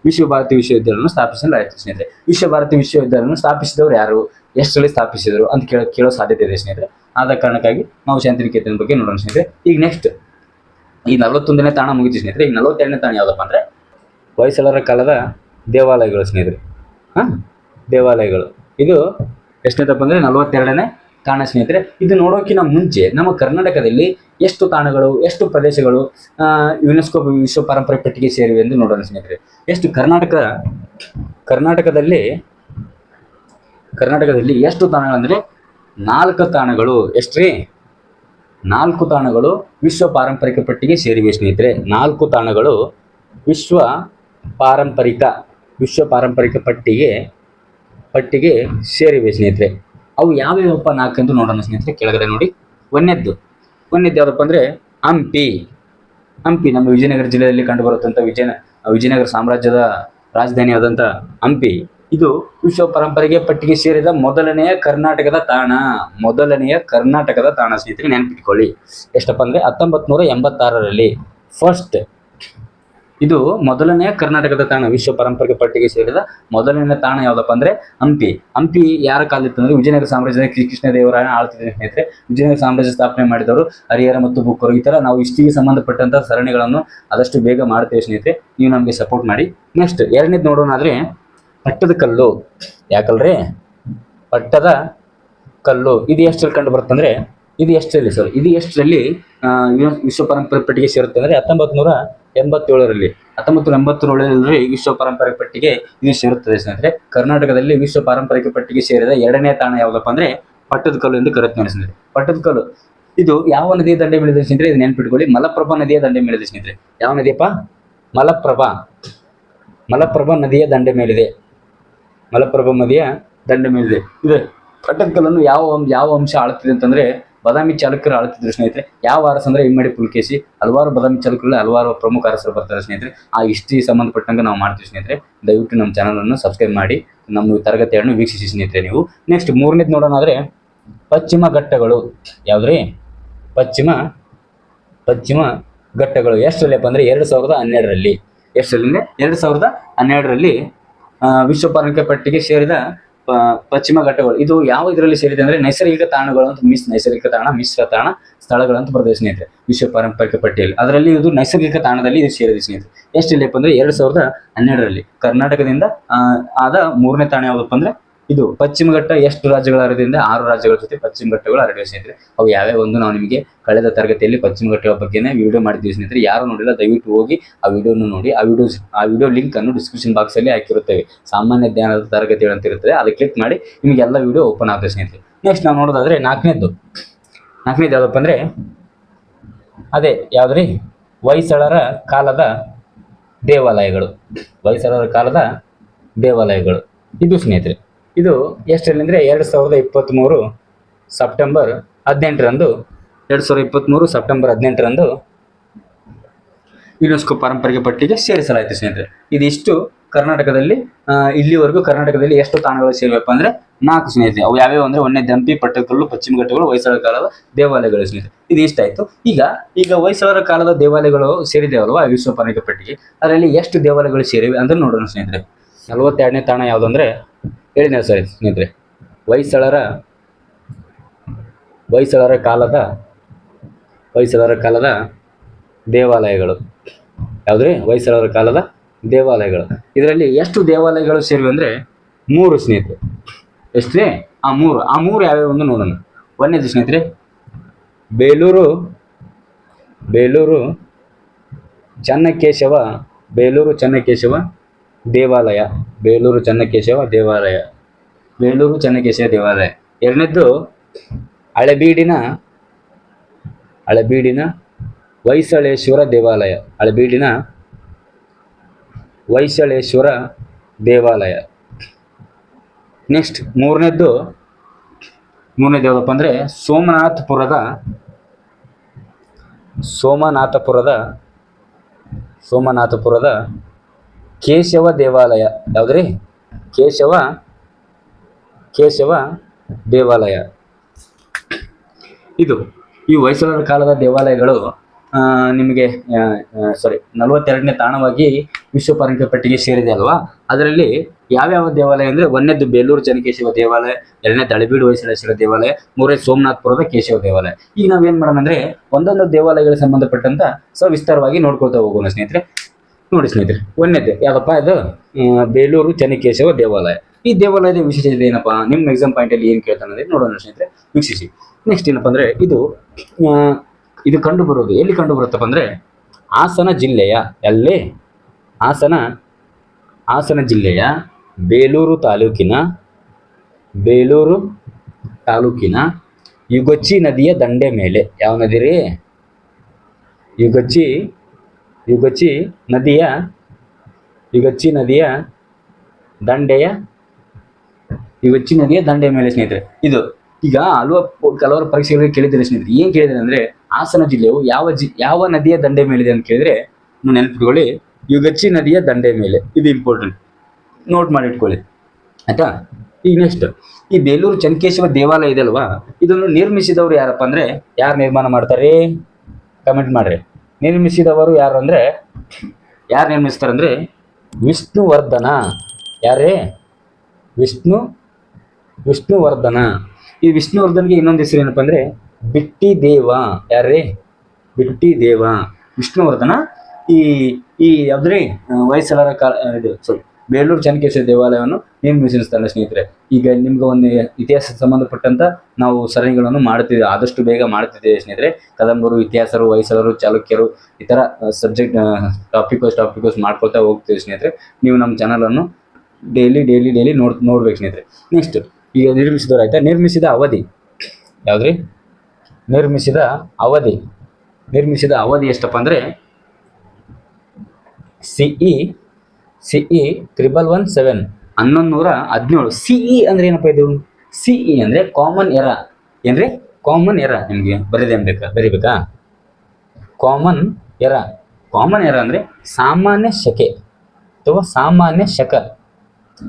ವಿಶ್ವ ಭಾರತಿ ವಿಶ್ವವಿದ್ಯಾಲಯವನ್ನು ಸ್ಥಾಪಿಸಲಾಯಿತು, ಸ್ನೇಹಿತರೆ. ವಿಶ್ವ ಭಾರತಿ ವಿಶ್ವವಿದ್ಯಾಲಯವನ್ನು ಸ್ಥಾಪಿಸಿದವರು ಯಾರು? ಎಷ್ಟು ಸಲ ಸ್ಥಾಪಿಸಿದರು ಅಂತ ಕೇಳೋ ಕೇಳೋ ಸಾಧ್ಯತೆ ಇದೆ, ಸ್ನೇಹಿತರೆ. ಆದ ಕಾರಣಕ್ಕಾಗಿ ನಾವು ಶಾಂತಿನಿಕೇತನ ಬಗ್ಗೆ ನೋಡೋಣ, ಸ್ನೇಹಿತರೆ. ಈಗ ನೆಕ್ಸ್ಟ್ ಈ ನಲವತ್ತೊಂದನೇ ತಾಣ ಮುಗಿತು ಸ್ನೇಹಿತರೆ. ಈ ನಲವತ್ತೆರಡನೇ ತಾಣ ಯಾವುದಪ್ಪ ಅಂದರೆ? ಹೊಯ್ಸಳರ ಕಾಲದ ದೇವಾಲಯಗಳು ಸ್ನೇಹಿತರೆ. ಹಾಂ? ದೇವಾಲಯಗಳು. ಇದು ಎಷ್ಟನೇದಪ್ಪ ಅಂದರೆ ನಲವತ್ತೆರಡನೇ ತಾಣ ಸ್ನೇಹಿತರೆ. ಇದು ನೋಡೋಕ್ಕಿಂತ ಮುಂಚೆ ನಮ್ಮ ಕರ್ನಾಟಕದಲ್ಲಿ ಎಷ್ಟು ತಾಣಗಳು ಎಷ್ಟು ಪ್ರದೇಶಗಳು ಯುನೆಸ್ಕೋ ವಿಶ್ವ ಪರಂಪರೆ ಪಟ್ಟಿಗೆ ಸೇರಿವೆ ಎಂದು ನೋಡೋಣ ಸ್ನೇಹಿತರೆ. ಎಷ್ಟು ಕರ್ನಾಟಕ ಕರ್ನಾಟಕದಲ್ಲಿ ಕರ್ನಾಟಕದಲ್ಲಿ ಎಷ್ಟು ತಾಣಗಳಂದರೆ ನಾಲ್ಕು ತಾಣಗಳು. ಎಷ್ಟ್ರಿ? ನಾಲ್ಕು ತಾಣಗಳು ವಿಶ್ವ ಪಾರಂಪರಿಕ ಪಟ್ಟಿಗೆ ಸೇರಿವೆ, ಸ್ನೇಹಿತರೆ. ನಾಲ್ಕು ತಾಣಗಳು ವಿಶ್ವ ಪಾರಂಪರಿಕ ವಿಶ್ವ ಪಾರಂಪರಿಕ ಪಟ್ಟಿಗೆ ಪಟ್ಟಿಗೆ ಸೇರಿವೆ, ಸ್ನೇಹಿತರೆ. ಅವು ಯಾವ್ಯಾವಪ್ಪ ನಾಲ್ಕು ಎಂದು ನೋಡೋಣ, ಸ್ನೇಹಿತರೆ? ಕೆಳಗಡೆ ನೋಡಿ. ಒಂದನೇದ್ದು ಒಂದನೇದ್ದು ಯಾವುದಪ್ಪ ಅಂದರೆ ಹಂಪಿ. ಹಂಪಿ, ನಮ್ಮ ವಿಜಯನಗರ ಜಿಲ್ಲೆಯಲ್ಲಿ ಕಂಡುಬರುತ್ತಂಥ ವಿಜಯನ ವಿಜಯನಗರ ಸಾಮ್ರಾಜ್ಯದ ರಾಜಧಾನಿಯಾದಂಥ ಹಂಪಿ. ಇದು ವಿಶ್ವ ಪರಂಪರೆಗೆ ಪಟ್ಟಿಗೆ ಸೇರಿದ ಮೊದಲನೆಯ ಕರ್ನಾಟಕದ ತಾಣ. ಮೊದಲನೆಯ ಕರ್ನಾಟಕದ ತಾಣ ಸ್ನೇಹಿತರೆ, ನೆನಪಿಟ್ಕೊಳ್ಳಿ. ಎಷ್ಟಪ್ಪ ಅಂದ್ರೆ ಹತ್ತೊಂಬತ್ ನೂರ ಎಂಬತ್ತಾರರಲ್ಲಿ ಫಸ್ಟ್ ಇದು ಮೊದಲನೆಯ ಕರ್ನಾಟಕದ ತಾಣ ವಿಶ್ವ ಪರಂಪರೆಗೆ ಪಟ್ಟಿಗೆ ಸೇರಿದ ಮೊದಲನೇ ತಾಣ ಯಾವ್ದಪ್ಪ ಅಂದ್ರೆ ಹಂಪಿ. ಹಂಪಿ ಯಾರ ಕಾಲಿತ್ತು ಅಂದ್ರೆ ವಿಜಯನಗರ ಸಾಮ್ರಾಜ್ಯದ ಶ್ರೀ ಕೃಷ್ಣದೇವರಾಯನ ಆಳ್ತಿದ್ದ ಸ್ನೇಹಿತರೆ. ವಿಜಯನಗರ ಸಾಮ್ರಾಜ್ಯ ಸ್ಥಾಪನೆ ಮಾಡಿದವರು ಹರಿಹರ ಮತ್ತು ಬುಕ್ಕರು ಈ ತರ ನಾವು ಇಷ್ಟಿಗೆ ಸಂಬಂಧಪಟ್ಟಂತಹ ಸರಣಿಗಳನ್ನು ಆದಷ್ಟು ಬೇಗ ಮಾಡ್ತೇವೆ ಸ್ನೇಹಿತರೆ. ನೀವು ನಮಗೆ ಸಪೋರ್ಟ್ ಮಾಡಿ. ನೆಕ್ಸ್ಟ್ ಎರಡನೇದು ನೋಡೋಣ ಆದ್ರೆ ಪಟ್ಟದ ಕಲ್ಲು. ಯಾಕಲ್ರಿ? ಪಟ್ಟದ ಕಲ್ಲು. ಇದು ಎಷ್ಟರಲ್ಲಿ ಕಂಡು ಬರುತ್ತಂದ್ರೆ, ಇದು ಎಷ್ಟರಲ್ಲಿ ಸರ್? ಇದು ಎಷ್ಟರಲ್ಲಿ ವಿಶ್ವ ಪರಂಪರೆ ಪಟ್ಟಿಗೆ ಸೇರುತ್ತೆ ಅಂದರೆ ಹತ್ತೊಂಬತ್ತು ನೂರ ಎಂಬತ್ತೇಳರಲ್ಲಿ. ಹತ್ತೊಂಬತ್ತು ನೂರ ಎಂಬತ್ತೇಳರಲ್ಲಿ ವಿಶ್ವ ಪಾರಂಪರಿಕ ಪಟ್ಟಿಗೆ ಇದು ಸೇರುತ್ತದೆ ಸ್ನೇಹಿತರೆ. ಕರ್ನಾಟಕದಲ್ಲಿ ವಿಶ್ವ ಪಾರಂಪರಿಕ ಪಟ್ಟಿಗೆ ಸೇರಿದ ಎರಡನೇ ತಾಣ ಯಾವುದಪ್ಪ ಅಂದ್ರೆ ಪಟ್ಟದಕಲ್ಲು ಎಂದು ಕರೆಯುತ್ತೆ ಸ್ನೇಹಿತರೆ. ಪಟ್ಟದ ಪಟ್ಟದಕಲ್ಲು ಇದು ಯಾವ ನದಿಯ ದಂಡೆ ಮೇಲಿದೆ ಸ್ನೇಹಿತರೆ? ಇದು ನೆನ್ಪಿಟ್ಕೊಳ್ಳಿ. ಮಲಪ್ರಭಾ ನದಿಯ ದಂಡೆ ಮೇಲಿದೆ ಸ್ನೇಹಿತರೆ. ಯಾವ ನದಿಯಪ್ಪ? ಮಲಪ್ರಭಾ. ಮಲಪ್ರಭಾ ನದಿಯ ದಂಡೆ ಮೇಲಿದೆ. ಮಲಪ್ರಭಾ ನದಿಯ ದಂಡೆ ಮೇಲಿದೆ. ಇದೆ ಪಟ್ಟದಕಲ್ಲನ್ನು ಯಾವ ಯಾವ ಅಂಶ ಆಳುತ್ತಿದೆ ಅಂತಂದ್ರೆ ಬದಾಮಿ ಚಾಲುಕ್ಯರು ಆಳುತ್ತಿದ್ರು ಸ್ನೇಹಿತರೆ. ಯಾವ ಅರಸ ಅಂದ್ರೆ ಇಮ್ಮಡಿ ಪುಲಕೇಶಿ. ಹಲವಾರು ಬದಾಮಿ ಚಾಲುಕ್ಯರಲ್ಲಿ ಹಲವಾರು ಪ್ರಮುಖ ಅರಸರು ಬರ್ತಾರೆ ಸ್ನೇಹಿತರೆ. ಆ ಹಿಸ್ಟ್ರಿ ಸಂಬಂಧಪಟ್ಟಂಗೆ ನಾವು ಮಾಡ್ತೀವಿ ಸ್ನೇಹಿತರೆ. ದಯವಿಟ್ಟು ನಮ್ಮ ಚಾನಲ್ ಅನ್ನು ಸಬ್ಸ್ಕ್ರೈಬ್ ಮಾಡಿ, ನಮ್ಮ ತರಗತಿಯನ್ನು ವೀಕ್ಷಿಸಿ ಸ್ನೇಹಿತರೆ ನೀವು. ನೆಕ್ಸ್ಟ್ ಮೂರನೇದು ನೋಡೋಣಾದ್ರೆ ಪಶ್ಚಿಮ ಘಟ್ಟಗಳು. ಯಾವ್ದ್ರಿ? ಪಶ್ಚಿಮ ಪಶ್ಚಿಮ ಘಟ್ಟಗಳು. ಎಷ್ಟರಲ್ಲಿಪ್ಪ ಅಂದ್ರೆ ಎರಡು ಸಾವಿರದ ಹನ್ನೆರಡರಲ್ಲಿ. ಎಷ್ಟರಲ್ಲಿ ಎರಡು ಸಾವಿರದ ಹನ್ನೆರಡರಲ್ಲಿ ವಿಶ್ವ ಪಾರಂಪರಿಕ ಪಟ್ಟಿಗೆ ಸೇರಿದ ಪಶ್ಚಿಮ ಘಟ್ಟಗಳು. ಇದು ಯಾವ ಇದರಲ್ಲಿ ಸೇರಿದೆ ಅಂದ್ರೆ ನೈಸರ್ಗಿಕ ತಾಣಗಳು ಅಂತ ಮಿಸ್ ನೈಸರ್ಗಿಕ ತಾಣ, ಮಿಶ್ರ ತಾಣ, ಸ್ಥಳಗಳು ಅಂತ ಬರ್ತದೆ ಸ್ನೇಹಿತರೆ, ವಿಶ್ವ ಪಾರಂಪರಿಕ ಪಟ್ಟಿಯಲ್ಲಿ. ಅದರಲ್ಲಿ ಇದು ನೈಸರ್ಗಿಕ ತಾಣದಲ್ಲಿ ಇದು ಸೇರಿದೆ ಸ್ನೇಹಿತರೆ. ಎಷ್ಟಿಲ್ಲಪ್ಪ ಅಂದ್ರೆ ಎರಡ್ ಸಾವಿರದ ಹನ್ನೆರಡರಲ್ಲಿ. ಕರ್ನಾಟಕದಿಂದ ಆದ ಮೂರನೇ ತಾಣ ಯಾವುದಪ್ಪ ಅಂದ್ರೆ ಇದು ಪಶ್ಚಿಮ ಘಟ್ಟ ಎಷ್ಟು ರಾಜ್ಯಗಳ ಆರು ರಾಜ್ಯಗಳ ಜೊತೆ ಪಶ್ಚಿಮ ಘಟ್ಟಗಳು ಹರಡಿವೆ ಸ್ನೇಹಿತರೆ. ಅವು ಯಾವ್ಯಾವ ಒಂದು ನಾವು ನಿಮಗೆ ಕಳೆದ ತರಗತಿಯಲ್ಲಿ ಪಶ್ಚಿಮ ಘಟ್ಟಗಳ ಬಗ್ಗೆನೇ ವಿಡಿಯೋ ಮಾಡಿದ್ವಿ ಸ್ನೇಹಿತರೆ. ಯಾರು ನೋಡಿಲ್ಲ, ದಯವಿಟ್ಟು ಹೋಗಿ ಆ ವಿಡಿಯೋನ ನೋಡಿ. ಆ ವಿಡಿಯೋ ಆ ವಿಡಿಯೋ ಲಿಂಕ್ ಅನ್ನು ಡಿಸ್ಕ್ರಿಪ್ಷನ್ ಬಾಕ್ಸ್ ಅಲ್ಲಿ ಹಾಕಿರುತ್ತೇವೆ. ಸಾಮಾನ್ಯ ಜ್ಞಾನದ ತರಗತಿಗಳು ಅಂತ ಇರುತ್ತದೆ. ಅದು ಕ್ಲಿಕ್ ಮಾಡಿ ನಿಮಗೆ ಎಲ್ಲ ವಿಡಿಯೋ ಓಪನ್ ಆಗುತ್ತೆ ಸ್ನೇಹಿತರೆ. ನೆಕ್ಸ್ಟ್ ನಾವು ನೋಡೋದಾದ್ರೆ ನಾಲ್ಕನೇದ್ದು. ನಾಲ್ಕನೇದು ಯಾವ್ದಪ್ಪ ಅಂದ್ರೆ, ಅದೇ ಯಾವ್ದ್ರಿ? ಹೊಯ್ಸಳರ ಕಾಲದ ದೇವಾಲಯಗಳು. ಹೊಯ್ಸಳರ ಕಾಲದ ದೇವಾಲಯಗಳು. ಇದು ಸ್ನೇಹಿತರೆ. ಇದು ಎಷ್ಟರಲ್ಲಿ ಅಂದರೆ ಎರಡು ಸಾವಿರದ ಇಪ್ಪತ್ತ್ಮೂರು ಸೆಪ್ಟೆಂಬರ್ ಹದಿನೆಂಟರಂದು. ಎರಡು ಸಾವಿರದ ಇಪ್ಪತ್ತ್ಮೂರು ಸೆಪ್ಟೆಂಬರ್ ಹದಿನೆಂಟರಂದು ಯುನೆಸ್ಕೋ ಪಾರಂಪರಿಕ ಪಟ್ಟಿಗೆ ಸೇರಿಸಲಾಯಿತು, ಸ್ನೇಹಿತರೆ. ಇದಿಷ್ಟು ಕರ್ನಾಟಕದಲ್ಲಿ ಇಲ್ಲಿವರೆಗೂ ಕರ್ನಾಟಕದಲ್ಲಿ ಎಷ್ಟು ತಾಣಗಳು ಸೇರಿವೆಪ್ಪ ಅಂದ್ರೆ ನಾಲ್ಕು, ಸ್ನೇಹಿತರೆ. ಅವು ಯಾವ್ಯಾವ ಅಂದರೆ ಒಂದೇ ದಂಪಿ ಪಟ್ಟಕಲ್ಲು ಪಶ್ಚಿಮ ಘಟ್ಟಗಳು, ಹೊಯ್ಸಳ ಕಾಲದ ದೇವಾಲಯಗಳು, ಸ್ನೇಹಿತರೆ. ಇದು ಇಷ್ಟಾಯಿತು ಈಗ ಈಗ ಹೊಯ್ಸಳರ ಕಾಲದ ದೇವಾಲಯಗಳು ಸೇರಿದೆವಲ್ವಾ ವಿಶ್ವ ಪಾರಂಪರಿಕ ಪಟ್ಟಿಗೆ? ಅದರಲ್ಲಿ ಎಷ್ಟು ದೇವಾಲಯಗಳು ಸೇರಿವೆ ಅಂದ್ರೆ ನೋಡೋಣ, ಸ್ನೇಹಿತರೆ. ನಲವತ್ತೆರಡನೇ ತಾಣ ಯಾವುದಂದ್ರೆ ಹೇಳಿದೆ ಸರಿ ಸ್ನೇಹಿತರೆ, ಹೊಯ್ಸಳರ ಹೊಯ್ಸಳರ ಕಾಲದ ಹೊಯ್ಸಳರ ಕಾಲದ ದೇವಾಲಯಗಳು. ಯಾವುದ್ರಿ? ಹೊಯ್ಸಳರ ಕಾಲದ ದೇವಾಲಯಗಳು. ಇದರಲ್ಲಿ ಎಷ್ಟು ದೇವಾಲಯಗಳು ಸೇರಿವೆ ಅಂದರೆ ಮೂರು ಸ್ನೇಹಿತರೆ. ಎಷ್ಟು ಆ ಮೂರು. ಆ ಮೂರು ಯಾವ್ಯಾವ ಒಂದು ನೋಡೋಣ. ಒಂದನೇದು ಸ್ನೇಹಿತರೆ, ಬೇಲೂರು ಬೇಲೂರು ಚನ್ನಕೇಶವ ಬೇಲೂರು ಚನ್ನಕೇಶವ ದೇವಾಲಯ, ಬೇಲೂರು ಚನ್ನಕೇಶವ ದೇವಾಲಯ. ಬೇಲೂರು ಚನ್ನಕೇಶವ ದೇವಾಲಯ. ಎರಡನೇದ್ದು, ಹಳೆಬೀಡಿನ ಹಳೆಬೀಡಿನ ಹೊಯ್ಸಳೇಶ್ವರ ದೇವಾಲಯ. ಹಳೆಬೀಡಿನ ಹೊಯ್ಸಳೇಶ್ವರ ದೇವಾಲಯ. ನೆಕ್ಸ್ಟ್, ಮೂರನೇದ್ದು ಮೂರನೇದು ಯಾವುದಪ್ಪ ಅಂದರೆ ಸೋಮನಾಥಪುರದ ಸೋಮನಾಥಪುರದ ಸೋಮನಾಥಪುರದ ಕೇಶವ ದೇವಾಲಯ, ಯಾವುದ್ರಿ? ಕೇಶವ ಕೇಶವ ದೇವಾಲಯ. ಇದು ಈ ಹೊಯ್ಸಳರ ಕಾಲದ ದೇವಾಲಯಗಳು ನಿಮಗೆ ಸಾರಿ ನಲವತ್ತೆರಡನೇ ತಾಣವಾಗಿ ವಿಶ್ವ ಪಾರಂಪರಿಕ ಪಟ್ಟಿಗೆ ಸೇರಿದೆ ಅಲ್ವಾ? ಅದರಲ್ಲಿ ಯಾವ್ಯಾವ ದೇವಾಲಯ ಅಂದರೆ ಒಂದನೇದು ಬೇಲೂರು ಜನಕೇಶವ ದೇವಾಲಯ, ಎರಡನೇ ತಳಬೀಡು ಹೊಯ್ಸಳೇಶ್ವರ ದೇವಾಲಯ, ಮೂರನೇ ಸೋಮನಾಥಪುರದ ಕೇಶವ ದೇವಾಲಯ. ಈಗ ನಾವೇನು ಮಾಡೋಣ ಅಂದರೆ ಒಂದೊಂದು ದೇವಾಲಯಗಳಿಗೆ ಸಂಬಂಧಪಟ್ಟಂತ ಸವಿಸ್ತಾರವಾಗಿ ನೋಡ್ಕೊಳ್ತಾ ಹೋಗೋಣ ಸ್ನೇಹಿತರೆ. ನೋಡಿ ಸ್ನೇಹಿತರೆ, ಒಂದನೇದು ಯಾವ್ದಪ್ಪ ಇದು ಬೇಲೂರು ಚನ್ನಕೇಶವ ದೇವಾಲಯ. ಈ ದೇವಾಲಯದ ವಿಶೇಷತೆ ಏನಪ್ಪ? ನಿಮ್ಮ ಎಕ್ಸಾಮ್ ಪಾಯಿಂಟ್ ಅಲ್ಲಿ ಏನು ಕೇಳ್ತಾನೆ ಅಂದ್ರೆ ನೋಡೋಣ ಸ್ನೇಹಿತರೆ, ವೀಕ್ಷಿಸಿ. ನೆಕ್ಸ್ಟ್ ಏನಪ್ಪ ಅಂದ್ರೆ, ಇದು ಇದು ಕಂಡು ಬರೋದು. ಎಲ್ಲಿ ಕಂಡು ಬರುತ್ತಪ್ಪ ಅಂದ್ರೆ, ಹಾಸನ ಜಿಲ್ಲೆಯ, ಎಲ್ಲಿ? ಹಾಸನ ಹಾಸನ ಜಿಲ್ಲೆಯ ಬೇಲೂರು ತಾಲೂಕಿನ ಬೇಲೂರು ತಾಲೂಕಿನ ಯುಗಚ್ಚಿ ನದಿಯ ದಂಡೆ ಮೇಲೆ. ಯಾವ ನದಿ ರೀ? ಯುಗಚಿ ಯುಗಚಿ ನದಿಯ ಯುಗಚ್ಚಿ ನದಿಯ ದಂಡೆಯ ಯುಗಚ್ಚಿ ನದಿಯ ದಂಡೆಯ ಮೇಲೆ ಸ್ನೇಹಿತರೆ, ಇದು ಈಗ ಹಲವು ಕೆಲವರು ಪರೀಕ್ಷೆಗಳಿಗೆ ಕೇಳಿದ್ದಾರೆ ಸ್ನೇಹಿತರೆ. ಏನು ಕೇಳಿದ್ರೆ ಅಂದ್ರೆ ಹಾಸನ ಜಿಲ್ಲೆಯು ಯಾವ ಜಿ, ಯಾವ ನದಿಯ ದಂಡೆ ಮೇಲಿದೆ ಅಂತ ಕೇಳಿದ್ರೆ ನೆನಪಿಟ್ಕೊಳ್ಳಿ ಯುಗಚ್ಚಿ ನದಿಯ ದಂಡೆ ಮೇಲೆ. ಇದು ಇಂಪಾರ್ಟೆಂಟ್ ನೋಟ್ ಮಾಡಿ ಇಟ್ಕೊಳ್ಳಿ. ಆಯ್ತಾ? ಈಗ ನೆಕ್ಸ್ಟ್ ಈ ಬೇಲೂರು ಚನ್ನಕೇಶವ ದೇವಾಲಯ ಇದೆ ಅಲ್ವಾ? ಇದನ್ನು ನಿರ್ಮಿಸಿದವರು ಯಾರಪ್ಪ ಅಂದ್ರೆ ಯಾರು ನಿರ್ಮಾಣ ಮಾಡ್ತಾರೆ? ಕಮೆಂಟ್ ಮಾಡ್ರಿ. ನಿರ್ಮಿಸಿದವರು ಯಾರು ಅಂದ್ರೆ ಯಾರು ನಿರ್ಮಿಸ್ತಾರೆ ಅಂದ್ರೆ ವಿಷ್ಣುವರ್ಧನ. ಯಾರೇ? ವಿಷ್ಣು, ವಿಷ್ಣುವರ್ಧನ. ಈ ವಿಷ್ಣುವರ್ಧನ್ಗೆ ಇನ್ನೊಂದು ಹೆಸರು ಏನಪ್ಪ ಅಂದರೆ ಬಿಟ್ಟಿ ದೇವ ಯಾರೇ? ಬಿಟ್ಟಿ ದೇವ ವಿಷ್ಣುವರ್ಧನ. ಈ ಈ ಯಾವ್ದ್ರಿ ವಯಸ್ಸಲರ ಕಾಲ, ಇದು ಸಾರಿ ಬೇಲೂರು ಚನ್ನಕೇಶ್ವರ ದೇವಾಲಯವನ್ನು ನಿರ್ಮಿಸಿದ ಸ್ಥಳ ಸ್ನೇಹಿತರೆ. ಈಗ ನಿಮ್ಗೆ ಒಂದು ಇತಿಹಾಸ ಸಂಬಂಧಪಟ್ಟಂತ ನಾವು ಸರಣಿಗಳನ್ನು ಮಾಡುತ್ತಿದ್ದೆ ಆದಷ್ಟು ಬೇಗ ಮಾಡುತ್ತಿದ್ದೇವೆ ಸ್ನೇಹಿತರೆ. ಕದಂಬರು, ಇತಿಹಾಸರು ಹೊಯ್ಸಳರು ಚಾಲುಕ್ಯರು ಈ ಥರ subject topic wise topic wise ಮಾಡ್ಕೊಳ್ತಾ ಹೋಗ್ತೀವಿ ಸ್ನೇಹಿತರೆ. ನೀವು ನಮ್ಮ ಚಾನಲನ್ನು ಡೈಲಿ ಡೈಲಿ ಡೈಲಿ ನೋಡ್, ನೋಡ್ಬೇಕು ಸ್ನೇಹಿತರೆ. ನೆಕ್ಸ್ಟ್ ಈಗ ನಿರ್ಮಿಸಿದವರು ಆಯ್ತಾ? ನಿರ್ಮಿಸಿದ ಅವಧಿ. ಯಾವ್ದ್ರಿ? ನಿರ್ಮಿಸಿದ ಅವಧಿ. ನಿರ್ಮಿಸಿದ ಅವಧಿ ಎಷ್ಟಪ್ಪ ಅಂದರೆ CE CE triple one seven. ಹನ್ನೊಂದು ನೂರ ಹದಿನೇಳು ಸಿಇ ಅಂದ್ರೆ ಏನಪ್ಪ ಇದು? ಸಿಇ ಅಂದ್ರೆ ಕಾಮನ್ ಎರ ಏನ್ರಿ? ಕಾಮನ್ ಎರ ನಿಮಗೆ ಬರೀದೆ ಬೇಕಾ ಬರಿಬೇಕಾ? ಕಾಮನ್ ಎರ ಕಾಮನ್ ಎರ ಅಂದರೆ ಸಾಮಾನ್ಯ ಶಕೆ ಅಥವಾ ಸಾಮಾನ್ಯ ಶಕ.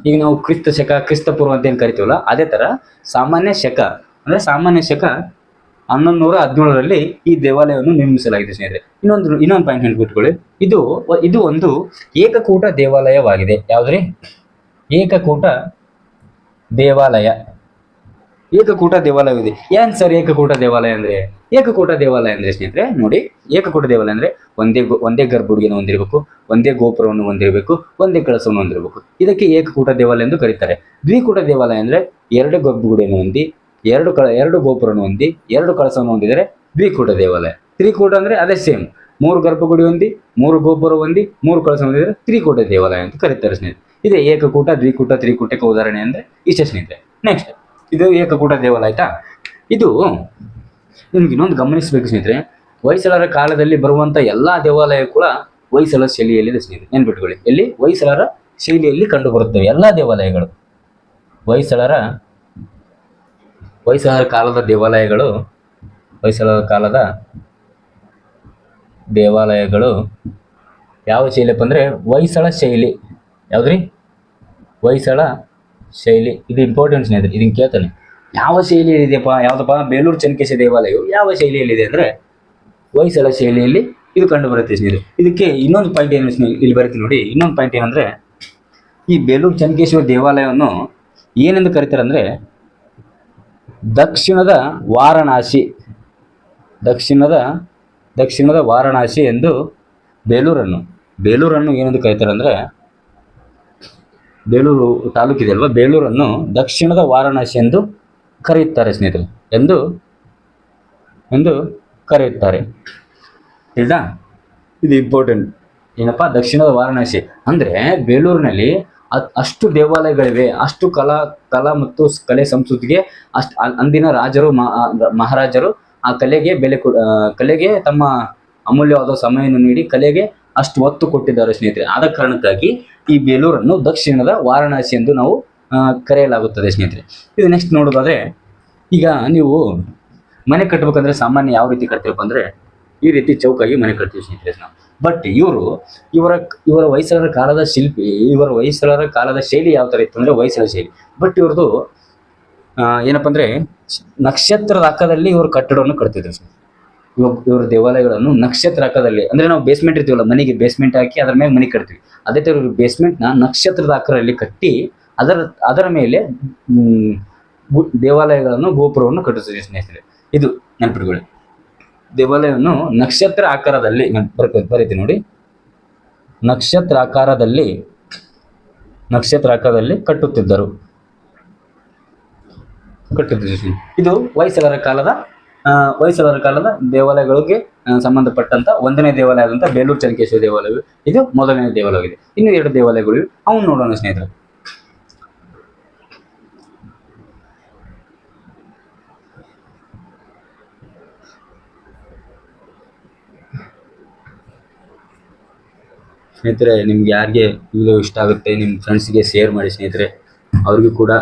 ಈಗ ನಾವು ಕ್ರಿಸ್ತ ಶಕ ಕ್ರಿಸ್ತ ಪೂರ್ವ ಅಂತ ಏನು ಕರಿತೀವಲ್ಲ ಅದೇ ಥರ ಸಾಮಾನ್ಯ ಶಕ. ಅಂದರೆ ಸಾಮಾನ್ಯ ಶಕ ಹನ್ನೊಂದು ನೂರ ಹದಿನೇಳರಲ್ಲಿ ಈ ದೇವಾಲಯವನ್ನು ನಿರ್ಮಿಸಲಾಗಿದೆ ಸ್ನೇಹಿತರೆ. ಇನ್ನೊಂದು ಇನ್ನೊಂದು ಪಾಯಿಂಟ್ ನೆನ್ಪಿಟ್ಕೊಳ್ಳಿ ಇದು ಇದು ಒಂದು ಏಕಕೂಟ ದೇವಾಲಯವಾಗಿದೆ. ಯಾವುದ್ರಿ? ಏಕಕೂಟ ದೇವಾಲಯ. ಏಕಕೂಟ ದೇವಾಲಯವಿದೆ ಏನ್ ಸರ್ ಏಕಕೂಟ ದೇವಾಲಯ ಅಂದ್ರೆ? ಏಕಕೂಟ ದೇವಾಲಯ ಅಂದ್ರೆ ಸ್ನೇಹಿತರೆ, ನೋಡಿ, ಏಕಕೂಟ ದೇವಾಲಯ ಅಂದ್ರೆ ಒಂದೇ ಒಂದೇ ಗರ್ಭಗುಡಿಯನ್ನು ಹೊಂದಿರಬೇಕು, ಒಂದೇ ಗೋಪುರವನ್ನು ಹೊಂದಿರಬೇಕು, ಒಂದೇ ಕಳಸವನ್ನು ಹೊಂದಿರಬೇಕು. ಇದಕ್ಕೆ ಏಕಕೂಟ ದೇವಾಲಯ ಎಂದು ಕರೀತಾರೆ. ದ್ವಿಕೂಟ ದೇವಾಲಯ ಅಂದ್ರೆ ಎರಡು ಗರ್ಭಗುಡಿಯನ್ನು ಹೊಂದಿ ಎರಡು ಕಳ, ಎರಡು ಗೋಪುರನ ಹೊಂದಿ, ಎರಡು ಕಳಸವನ್ನು ಹೊಂದಿದರೆ ದ್ವಿಕೂಟ ದೇವಾಲಯ. ತ್ರಿಕೂಟ ಅಂದ್ರೆ ಅದೇ ಸೇಮ್ ಮೂರು ಗರ್ಭಗುಡಿ ಹೊಂದಿ, ಮೂರು ಗೋಪುರ ಹೊಂದಿ, ಮೂರು ಕಳಸ ಹೊಂದಿದರೆ ತ್ರಿಕೂಟ ದೇವಾಲಯ ಅಂತ ಕರೀತಾರೆ ಸ್ನೇಹಿತರೆ. ಇದೇ ಏಕಕೂಟ, ದ್ವಿಕೂಟ, ತ್ರಿಕೂಟಕ್ಕೆ ಉದಾಹರಣೆ ಅಂದ್ರೆ ಇಷ್ಟ ಸ್ನೇಹಿತರೆ. ನೆಕ್ಸ್ಟ್ ಇದು ಏಕಕೂಟ ದೇವಾಲಯ ಆಯ್ತಾ? ಇದು ನಿಮ್ಗೆ ಇನ್ನೊಂದು ಗಮನಿಸಬೇಕು ಸ್ನೇಹಿತರೆ. ಹೊಯ್ಸಳರ ಕಾಲದಲ್ಲಿ ಬರುವಂತ ಎಲ್ಲಾ ದೇವಾಲಯ ಕೂಡ ಹೊಯ್ಸಳ ಶೈಲಿಯಲ್ಲಿದೆ ಸ್ನೇಹಿತರೆ. ನೆನ್ಪಿಟ್ಕೊಳ್ಳಿ. ಎಲ್ಲಿ? ಹೊಯ್ಸಳರ ಶೈಲಿಯಲ್ಲಿ ಕಂಡು ಬರುತ್ತವೆ ಎಲ್ಲಾ ದೇವಾಲಯಗಳು. ಹೊಯ್ಸಳರ ಹೊಯ್ಸಳರ ಕಾಲದ ದೇವಾಲಯಗಳು, ಹೊಯ್ಸಳರ ಕಾಲದ ದೇವಾಲಯಗಳು ಯಾವ ಶೈಲಿಯಪ್ಪ ಅಂದರೆ ಹೊಯ್ಸಳ ಶೈಲಿ. ಯಾವ್ದ್ರಿ? ಹೊಯ್ಸಳ ಶೈಲಿ. ಇದು ಇಂಪಾರ್ಟೆಂಟ್ ಸ್ನೇಹಿತರೆ ಇದನ್ನು ಕೇಳ್ತಾನೆ. ಯಾವ ಶೈಲಿಯಲ್ಲಿ ಇದೆಯಪ್ಪ ಯಾವುದಪ್ಪ? ಬೇಲೂರು ಚೆನ್ನಕೇಶ ದೇವಾಲಯವು ಯಾವ ಶೈಲಿಯಲ್ಲಿದೆ ಅಂದರೆ ಹೊಯ್ಸಳ ಶೈಲಿಯಲ್ಲಿ ಇದು ಕಂಡು ಬರುತ್ತೆ ಸ್ನೇಹಿತರೆ. ಇದಕ್ಕೆ ಇನ್ನೊಂದು ಪಾಯಿಂಟ್ ಏನು ಇಲ್ಲಿ ಬರುತ್ತೆ ನೋಡಿ. ಇನ್ನೊಂದು ಪಾಯಿಂಟ್ ಏನಂದರೆ ಈ ಬೇಲೂರು ಚೆನ್ನಕೇಶ್ವರ ದೇವಾಲಯವನ್ನು ಏನೆಂದು ಕರೀತಾರೆ ಅಂದರೆ ದಕ್ಷಿಣದ ವಾರಣಾಸಿ. ದಕ್ಷಿಣದ ದಕ್ಷಿಣದ ವಾರಣಾಸಿ ಎಂದು ಬೇಲೂರನ್ನು. ಬೇಲೂರನ್ನು ಏನೆಂದು ಕರೀತಾರೆ ಅಂದರೆ ಬೇಲೂರು ತಾಲೂಕಿದೆ ಅಲ್ವಾ? ಬೇಲೂರನ್ನು ದಕ್ಷಿಣದ ವಾರಣಾಸಿ ಎಂದು ಕರೆಯುತ್ತಾರೆ ಸ್ನೇಹಿತರೆ. ಎಂದು ಎಂದು ಕರೆಯುತ್ತಾರೆ. ತಿಳಿದಾ? ಇದು ಇಂಪಾರ್ಟೆಂಟ್ ಏನಪ್ಪ? ದಕ್ಷಿಣದ ವಾರಣಾಸಿ. ಅಂದರೆ ಬೇಲೂರಿನಲ್ಲಿ ಅಷ್ಟು ದೇವಾಲಯಗಳಿವೆ, ಅಷ್ಟು ಕಲಾ ಕಲಾ ಮತ್ತು ಕಲೆ ಸಂಸ್ಕೃತಿಗೆ ಅಷ್ಟು ಅಂದಿನ ರಾಜರು ಮಹಾ- ಮಹಾರಾಜರು ಆ ಕಲೆಗೆ ಬೆಲೆ ಕೊ ಕಲೆಗೆ ತಮ್ಮ ಅಮೂಲ್ಯವಾದ ಸಮಯವನ್ನು ನೀಡಿ ಕಲೆಗೆ ಅಷ್ಟು ಒತ್ತು ಕೊಟ್ಟಿದ್ದಾರೆ ಸ್ನೇಹಿತರೆ. ಆದ ಕಾರಣಕ್ಕಾಗಿ ಈ ಬೇಲೂರನ್ನು ದಕ್ಷಿಣದ ವಾರಣಾಸಿ ಎಂದು ನಾವು ಕರೆಯಲಾಗುತ್ತದೆ ಸ್ನೇಹಿತರೆ. ಇದು ನೆಕ್ಸ್ಟ್ ನೋಡೋದಾದ್ರೆ ಈಗ ನೀವು ಮನೆ ಕಟ್ಟಬೇಕಂದ್ರೆ ಸಾಮಾನ್ಯ ಯಾವ ರೀತಿ ಕಟ್ತೀವಪ್ಪ ಅಂದರೆ ಈ ರೀತಿ ಚೌಕಾಗಿ ಮನೆ ಕಟ್ತೀವಿ ಸ್ನೇಹಿತರೆ ನಾವು. ಬಟ್ ಇವರು, ಇವರ ಇವರ ಹೊಯ್ಸಳರ ಕಾಲದ ಶಿಲ್ಪಿ, ಇವರ ಹೊಯ್ಸಳರ ಕಾಲದ ಶೈಲಿ ಯಾವ ಥರ ಇತ್ತು ಅಂದರೆ ಹೊಯ್ಸಳ ಶೈಲಿ ಬಟ್ ಇವ್ರದ್ದು ಏನಪ್ಪ ಅಂದರೆ, ನಕ್ಷತ್ರದ ಅಕ್ಕದಲ್ಲಿ ಇವರು ಕಟ್ಟಡವನ್ನು ಕಟ್ತಿದ್ರು ಸರ್. ಇವ್ರ ದೇವಾಲಯಗಳನ್ನು ನಕ್ಷತ್ರ ಅಕ್ಕದಲ್ಲಿ, ಅಂದರೆ ನಾವು ಬೇಸ್ಮೆಂಟ್ ಇರ್ತೀವಲ್ಲ, ಮನೆಗೆ ಬೇಸ್ಮೆಂಟ್ ಹಾಕಿ ಅದರ ಮೇಲೆ ಮನೆ ಕಟ್ತೀವಿ. ಅದೇ ಥರ ಇವರು ಬೇಸ್ಮೆಂಟ್ನ ನಕ್ಷತ್ರದ ಆಕಾರದಲ್ಲಿ ಕಟ್ಟಿ ಅದರ ಅದರ ಮೇಲೆ ದೇವಾಲಯಗಳನ್ನು, ಗೋಪುರವನ್ನು ಕಟ್ಟಿಸ್ತೀವಿ ಸ್ನೇಹಿತರೆ. ಇದು ನೆನಪಿಟ್ಕೊಳ್ಳಿ. ದೇವಾಲಯವನ್ನು ನಕ್ಷತ್ರ ಆಕಾರದಲ್ಲಿ ಬರೀತಿ ನೋಡಿ. ನಕ್ಷತ್ರ ಆಕಾರದಲ್ಲಿ ನಕ್ಷತ್ರ ಆಕಾರದಲ್ಲಿ ಕಟ್ಟುತ್ತಿದ್ದರು ಕಟ್ಟುತ್ತಿದ್ದರು ಇದು ಹೊಯ್ಸಳರ ಕಾಲದ ಹೊಯ್ಸಳರ ಕಾಲದ ದೇವಾಲಯಗಳಿಗೆ ಸಂಬಂಧಪಟ್ಟಂತ ಒಂದನೇ ದೇವಾಲಯ ಆದಂತಹ ಬೇಲೂರು ಚನಕೇಶ್ವರ ದೇವಾಲಯ ಇದು ಮೊದಲನೇ ದೇವಾಲಯವಾಗಿದೆ. ಇನ್ನು ಎರಡು ದೇವಾಲಯಗಳು ಅವ್ನು ನೋಡೋಣ ಸ್ನೇಹಿತರೆ. ಸ್ನೇಹಿತರೆ, ನಿಮ್ಗೆ ಯಾರಿಗೆ ವಿಡಿಯೋ ಇಷ್ಟ ಆಗುತ್ತೆ ನಿಮ್ಮ ಫ್ರೆಂಡ್ಸ್ಗೆ ಶೇರ್ ಮಾಡಿ ಸ್ನೇಹಿತರೆ, ಅವ್ರಿಗೂ ಕೂಡ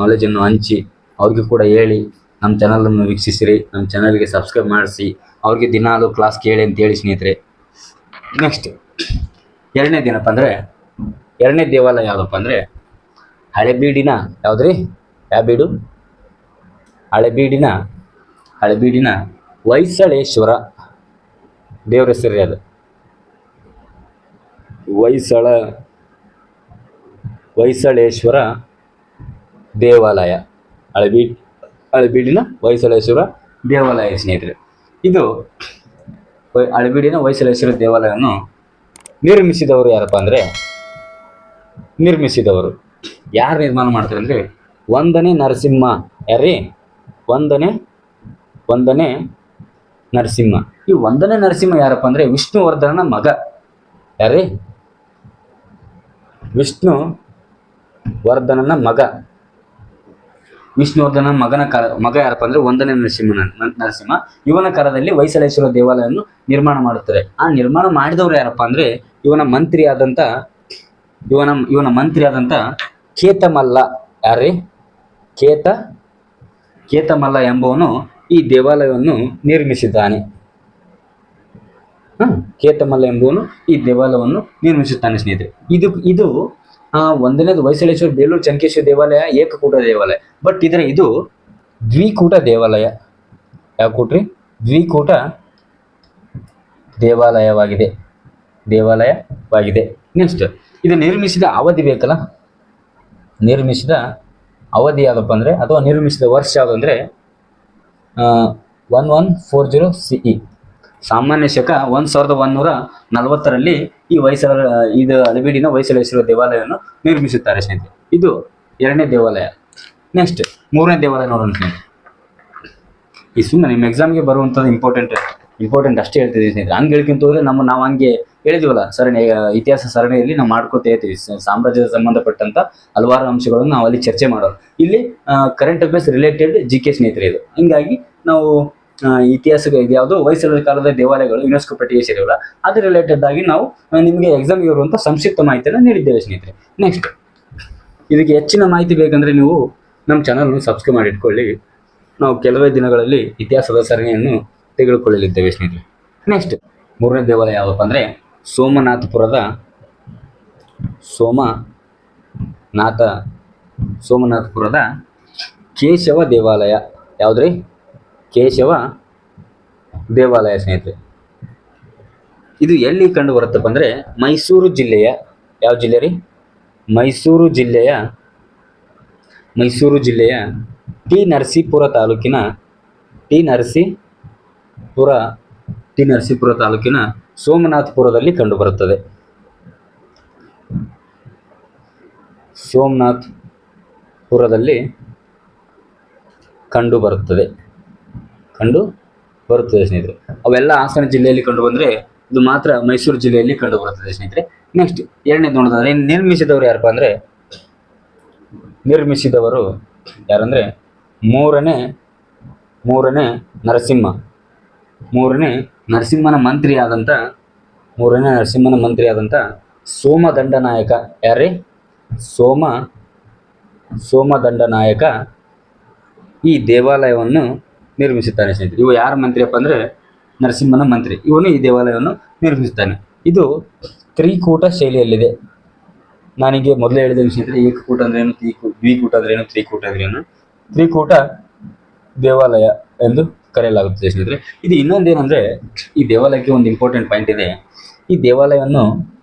ನಾಲೆಜನ್ನು ಹಂಚಿ, ಅವ್ರಿಗೂ ಕೂಡ ಹೇಳಿ ನಮ್ಮ ಚಾನಲನ್ನು ವೀಕ್ಷಿಸಿರಿ ನಮ್ಮ ಚಾನಲ್ಗೆ ಸಬ್ಸ್ಕ್ರೈಬ್ ಮಾಡಿಸಿ, ಅವ್ರಿಗೆ ದಿನಾಲು ಕ್ಲಾಸ್ ಕೇಳಿ ಅಂತ ಹೇಳಿ ಸ್ನೇಹಿತರೆ. ನೆಕ್ಸ್ಟ್ ಎರಡನೇ ದಿನಪ್ಪ ಅಂದರೆ, ಎರಡನೇ ದೇವಾಲಯ ಯಾವುದಪ್ಪ ಅಂದರೆ ಹಳೆಬೀಡಿನ ಯಾವುದ್ರಿ? ಯಾವ ಬೀಡು? ಹಳೆಬೀಡಿನ ಹಳೆಬೀಡಿನ ಹೊಯ್ಸಳೇಶ್ವರ, ದೇವರ ಹೆಸರು ಅದು. ಹೊಯ್ಸಳ, ಹೊಯ್ಸಳೇಶ್ವರ ದೇವಾಲಯ. ಹಳೆಬೀಡ್ ಹಳೆಬೀಡಿನ ಹೊಯ್ಸಳೇಶ್ವರ ದೇವಾಲಯ ಸ್ನೇಹಿತರೆ. ಇದು ಹಳೆಬೀಡಿನ ಹೊಯ್ಸಳೇಶ್ವರ ದೇವಾಲಯವನ್ನು ನಿರ್ಮಿಸಿದವರು ಯಾರಪ್ಪ ಅಂದರೆ ನಿರ್ಮಿಸಿದವರು. ಯಾರು ನಿರ್ಮಾಣ ಮಾಡ್ತಾರೆ ಅಂದರೆ ಒಂದನೇ ನರಸಿಂಹ. ಯಾರಿ ಒಂದನೇ ಒಂದನೇ ನರಸಿಂಹ. ಈ ಒಂದನೇ ನರಸಿಂಹ ಯಾರಪ್ಪ ಅಂದರೆ ವಿಷ್ಣುವರ್ಧನನ ಮಗ. ಯಾರೀ ವಿಷ್ಣು ವರ್ಧನನ ಮಗ. ವಿಷ್ಣುವರ್ಧನ ಮಗನ ಕಾಲ ಮಗ ಯಾರಪ್ಪ ಅಂದ್ರೆ ಒಂದನೇ ನರಸಿಂಹನ ನರಸಿಂಹ. ಇವನ ಕಾಲದಲ್ಲಿ ಹೊಯ್ಸಳೇಶ್ವರ ದೇವಾಲಯವನ್ನು ನಿರ್ಮಾಣ ಮಾಡುತ್ತಾರೆ. ಆ ನಿರ್ಮಾಣ ಮಾಡಿದವರು ಯಾರಪ್ಪ ಅಂದ್ರೆ ಇವನ ಮಂತ್ರಿ ಆದಂತ ಇವನ ಇವನ ಮಂತ್ರಿ ಆದಂತ ಕೇತಮಲ್ಲ. ಯಾರೇ ಕೇತ, ಕೇತಮಲ್ಲ ಎಂಬುವನು ಈ ದೇವಾಲಯವನ್ನು ನಿರ್ಮಿಸಿದ್ದಾನೆ. ಕೇತಮಲ್ಲ ಎಂಬುವನು ಈ ದೇವಾಲಯವನ್ನು ನಿರ್ಮಿಸುತ್ತಾನೆ ಸ್ನೇಹಿತರೆ. ಇದು ಇದು ಒಂದನೇದು ಹೊಯ್ಸಳೇಶ್ವರ ಬೇಲೂರು ಚಂಕೇಶ್ವರ ದೇವಾಲಯ, ಏಕಕೂಟ ದೇವಾಲಯ. ಬಟ್ ಇದರ, ಇದು ದ್ವಿಕೂಟ ದೇವಾಲಯ. ಯಾವ ಕೂಟ್ರಿ? ದ್ವಿಕೂಟ ದೇವಾಲಯವಾಗಿದೆ. ದೇವಾಲಯವಾಗಿದೆ. ನೆಕ್ಸ್ಟ್ ಇದು ನಿರ್ಮಿಸಿದ ಅವಧಿ ಬೇಕಲ್ಲ? ನಿರ್ಮಿಸಿದ ಅವಧಿ ಯಾವುದಪ್ಪ ಅಂದರೆ, ಅಥವಾ ನಿರ್ಮಿಸಿದ ವರ್ಷ ಯಾವುದು ಅಂದರೆ one one four zero C E ಸಾಮಾನ್ಯ ಶಕ ಒಂದು ಸಾವಿರದ ಒಂದೂರ ನಲವತ್ತರಲ್ಲಿ ಈ ಹೊಯ್ಸಳ ಇದು ಹಳೆಬೀಡಿನ ಹೊಯ್ಸಳೇಶ್ವರ ದೇವಾಲಯವನ್ನು ನಿರ್ಮಿಸುತ್ತಾರೆ ಸ್ನೇಹಿತರೆ. ಇದು ಎರಡನೇ ದೇವಾಲಯ. ನೆಕ್ಸ್ಟ್ ಮೂರನೇ ದೇವಾಲಯ ನೋಡೋಣ ಸ್ನೇಹಿತರೆ. ಈ ಸುಮ್ಮನೆ ನಿಮ್ಮ ಎಕ್ಸಾಮ್ಗೆ ಬರುವಂಥದ್ದು ಇಂಪಾರ್ಟೆಂಟ್ ಇಂಪಾರ್ಟೆಂಟ್ ಅಷ್ಟೇ ಹೇಳ್ತಿದ್ದೀವಿ ಸ್ನೇಹಿತರೆ. ಹಂಗೆ ಹೇಳ್ಕೊಂತ ಹೋದ್ರೆ ನಮ್ಮ, ನಾವು ಹಂಗೆ ಹೇಳಿದ್ವಲ್ಲ, ಸರಣಿ, ಇತಿಹಾಸ ಸರಣಿಯಲ್ಲಿ ನಾವು ಮಾಡ್ಕೋತಾ ಇರ್ತೀವಿ ಸಾಮ್ರಾಜ್ಯದ ಸಂಬಂಧಪಟ್ಟಂತ ಹಲವಾರು ಅಂಶಗಳನ್ನು ನಾವು ಅಲ್ಲಿ ಚರ್ಚೆ ಮಾಡೋದು ಇಲ್ಲಿ current affairs related G K ಸ್ನೇಹಿತರೆ ಇದು. ಹಿಂಗಾಗಿ ನಾವು ಇತಿಹಾಸ ಯಾವುದು ಹೊಯ್ಸಳರ ಕಾಲದ ದೇವಾಲಯಗಳು ಯುನೆಸ್ಕೋ ಪಟ್ಟಿಗೆ ಸೇರಿಲ್ಲ ಅದ್ರ ರಿಲೇಟೆಡ್ ಆಗಿ ನಾವು ನಿಮಗೆ ಎಕ್ಸಾಮ್ಗೆ ಇರುವಂಥ ಸಂಕ್ಷಿಪ್ತ ಮಾಹಿತಿಯನ್ನು ನೀಡಿದ್ದೇವೆ ಸ್ನೇಹಿತರೆ. ನೆಕ್ಸ್ಟ್ ಇದಕ್ಕೆ ಹೆಚ್ಚಿನ ಮಾಹಿತಿ ಬೇಕಂದ್ರೆ ನೀವು ನಮ್ಮ ಚಾನಲ್ನ ಸಬ್ಸ್ಕ್ರೈಬ್ ಮಾಡಿ ಇಟ್ಕೊಳ್ಳಿ. ನಾವು ಕೆಲವೇ ದಿನಗಳಲ್ಲಿ ಇತಿಹಾಸದ ಸರಣಿಯನ್ನು ತೆಗೆದುಕೊಳ್ಳಲಿದ್ದೇವೆ ಸ್ನೇಹಿತರೆ. ನೆಕ್ಸ್ಟ್ ಮೂರನೇ ದೇವಾಲಯ ಯಾವಪ್ಪ ಅಂದರೆ ಸೋಮನಾಥಪುರದ ಸೋಮನಾಥ, ಸೋಮನಾಥಪುರದ ಕೇಶವ ದೇವಾಲಯ. ಯಾವುದ್ರಿ? ಕೇಶವ ದೇವಾಲಯ ಸ್ನೇಹಿತರೆ. ಇದು ಎಲ್ಲಿ ಕಂಡು ಬರುತ್ತಪ್ಪ ಅಂದರೆ ಮೈಸೂರು ಜಿಲ್ಲೆಯ, ಯಾವ ಜಿಲ್ಲೆ ರೀ? ಮೈಸೂರು ಜಿಲ್ಲೆಯ ಮೈಸೂರು ಜಿಲ್ಲೆಯ ಟಿ ನರಸೀಪುರ ತಾಲೂಕಿನ, ಟಿ ನರಸೀಪುರ ಟಿ ನರಸೀಪುರ ತಾಲೂಕಿನ ಸೋಮನಾಥಪುರದಲ್ಲಿ ಕಂಡುಬರುತ್ತದೆ ಸೋಮನಾಥ್ ಪುರದಲ್ಲಿ ಕಂಡು ಬರುತ್ತದೆ ಸ್ನೇಹಿತರೆ. ಅವೆಲ್ಲ ಹಾಸನ ಜಿಲ್ಲೆಯಲ್ಲಿ ಕಂಡು ಬಂದರೆ ಇದು ಮಾತ್ರ ಮೈಸೂರು ಜಿಲ್ಲೆಯಲ್ಲಿ ಕಂಡು ಬರುತ್ತದೆ ಸ್ನೇಹಿತರೆ. ನೆಕ್ಸ್ಟ್ ಎರಡನೇದು ನೋಡೋದಾದ್ರೆ ನಿರ್ಮಿಸಿದವರು ಯಾರಪ್ಪ ಅಂದರೆ ನಿರ್ಮಿಸಿದವರು ಯಾರಂದರೆ ಮೂರನೇ ಮೂರನೇ ನರಸಿಂಹ. ಮೂರನೇ ನರಸಿಂಹನ ಮಂತ್ರಿ ಆದಂಥ ಮೂರನೇ ನರಸಿಂಹನ ಮಂತ್ರಿ ಆದಂಥ ಸೋಮದಂಡನಾಯಕ ಯಾರೇ? ಸೋಮ ಸೋಮದಂಡನಾಯಕ ಈ ದೇವಾಲಯವನ್ನು ನಿರ್ಮಿಸುತ್ತಾನೆ ಸ್ನೇಹಿತರೆ. ಇವು ಯಾರ ಮಂತ್ರಿಯಪ್ಪ ಅಂದರೆ ನರಸಿಂಹನ ಮಂತ್ರಿ. ಇವನು ಈ ದೇವಾಲಯವನ್ನು ನಿರ್ಮಿಸುತ್ತಾನೆ. ಇದು ತ್ರಿಕೂಟ ಶೈಲಿಯಲ್ಲಿದೆ. ನಾನಿಗೆ ಮೊದಲೇ ಹೇಳಿದ ಸ್ನೇಹಿತರೆ, ಏಕಕೂಟ ಅಂದ್ರೆ ಏನು? ತ್ರಿಕೂ, ದ್ವಿಕೂಟ ಅಂದ್ರೆ ಏನು? ತ್ರಿಕೂಟ ಅಂದ್ರೆ ಏನು? ತ್ರಿಕೂಟ ದೇವಾಲಯ ಎಂದು ಕರೆಯಲಾಗುತ್ತದೆ ಸ್ನೇಹಿತರೆ. ಇದು ಇನ್ನೊಂದೇನಂದ್ರೆ ಈ ದೇವಾಲಯಕ್ಕೆ ಒಂದು ಇಂಪಾರ್ಟೆಂಟ್ ಪಾಯಿಂಟ್ ಇದೆ. ಈ ದೇವಾಲಯವನ್ನು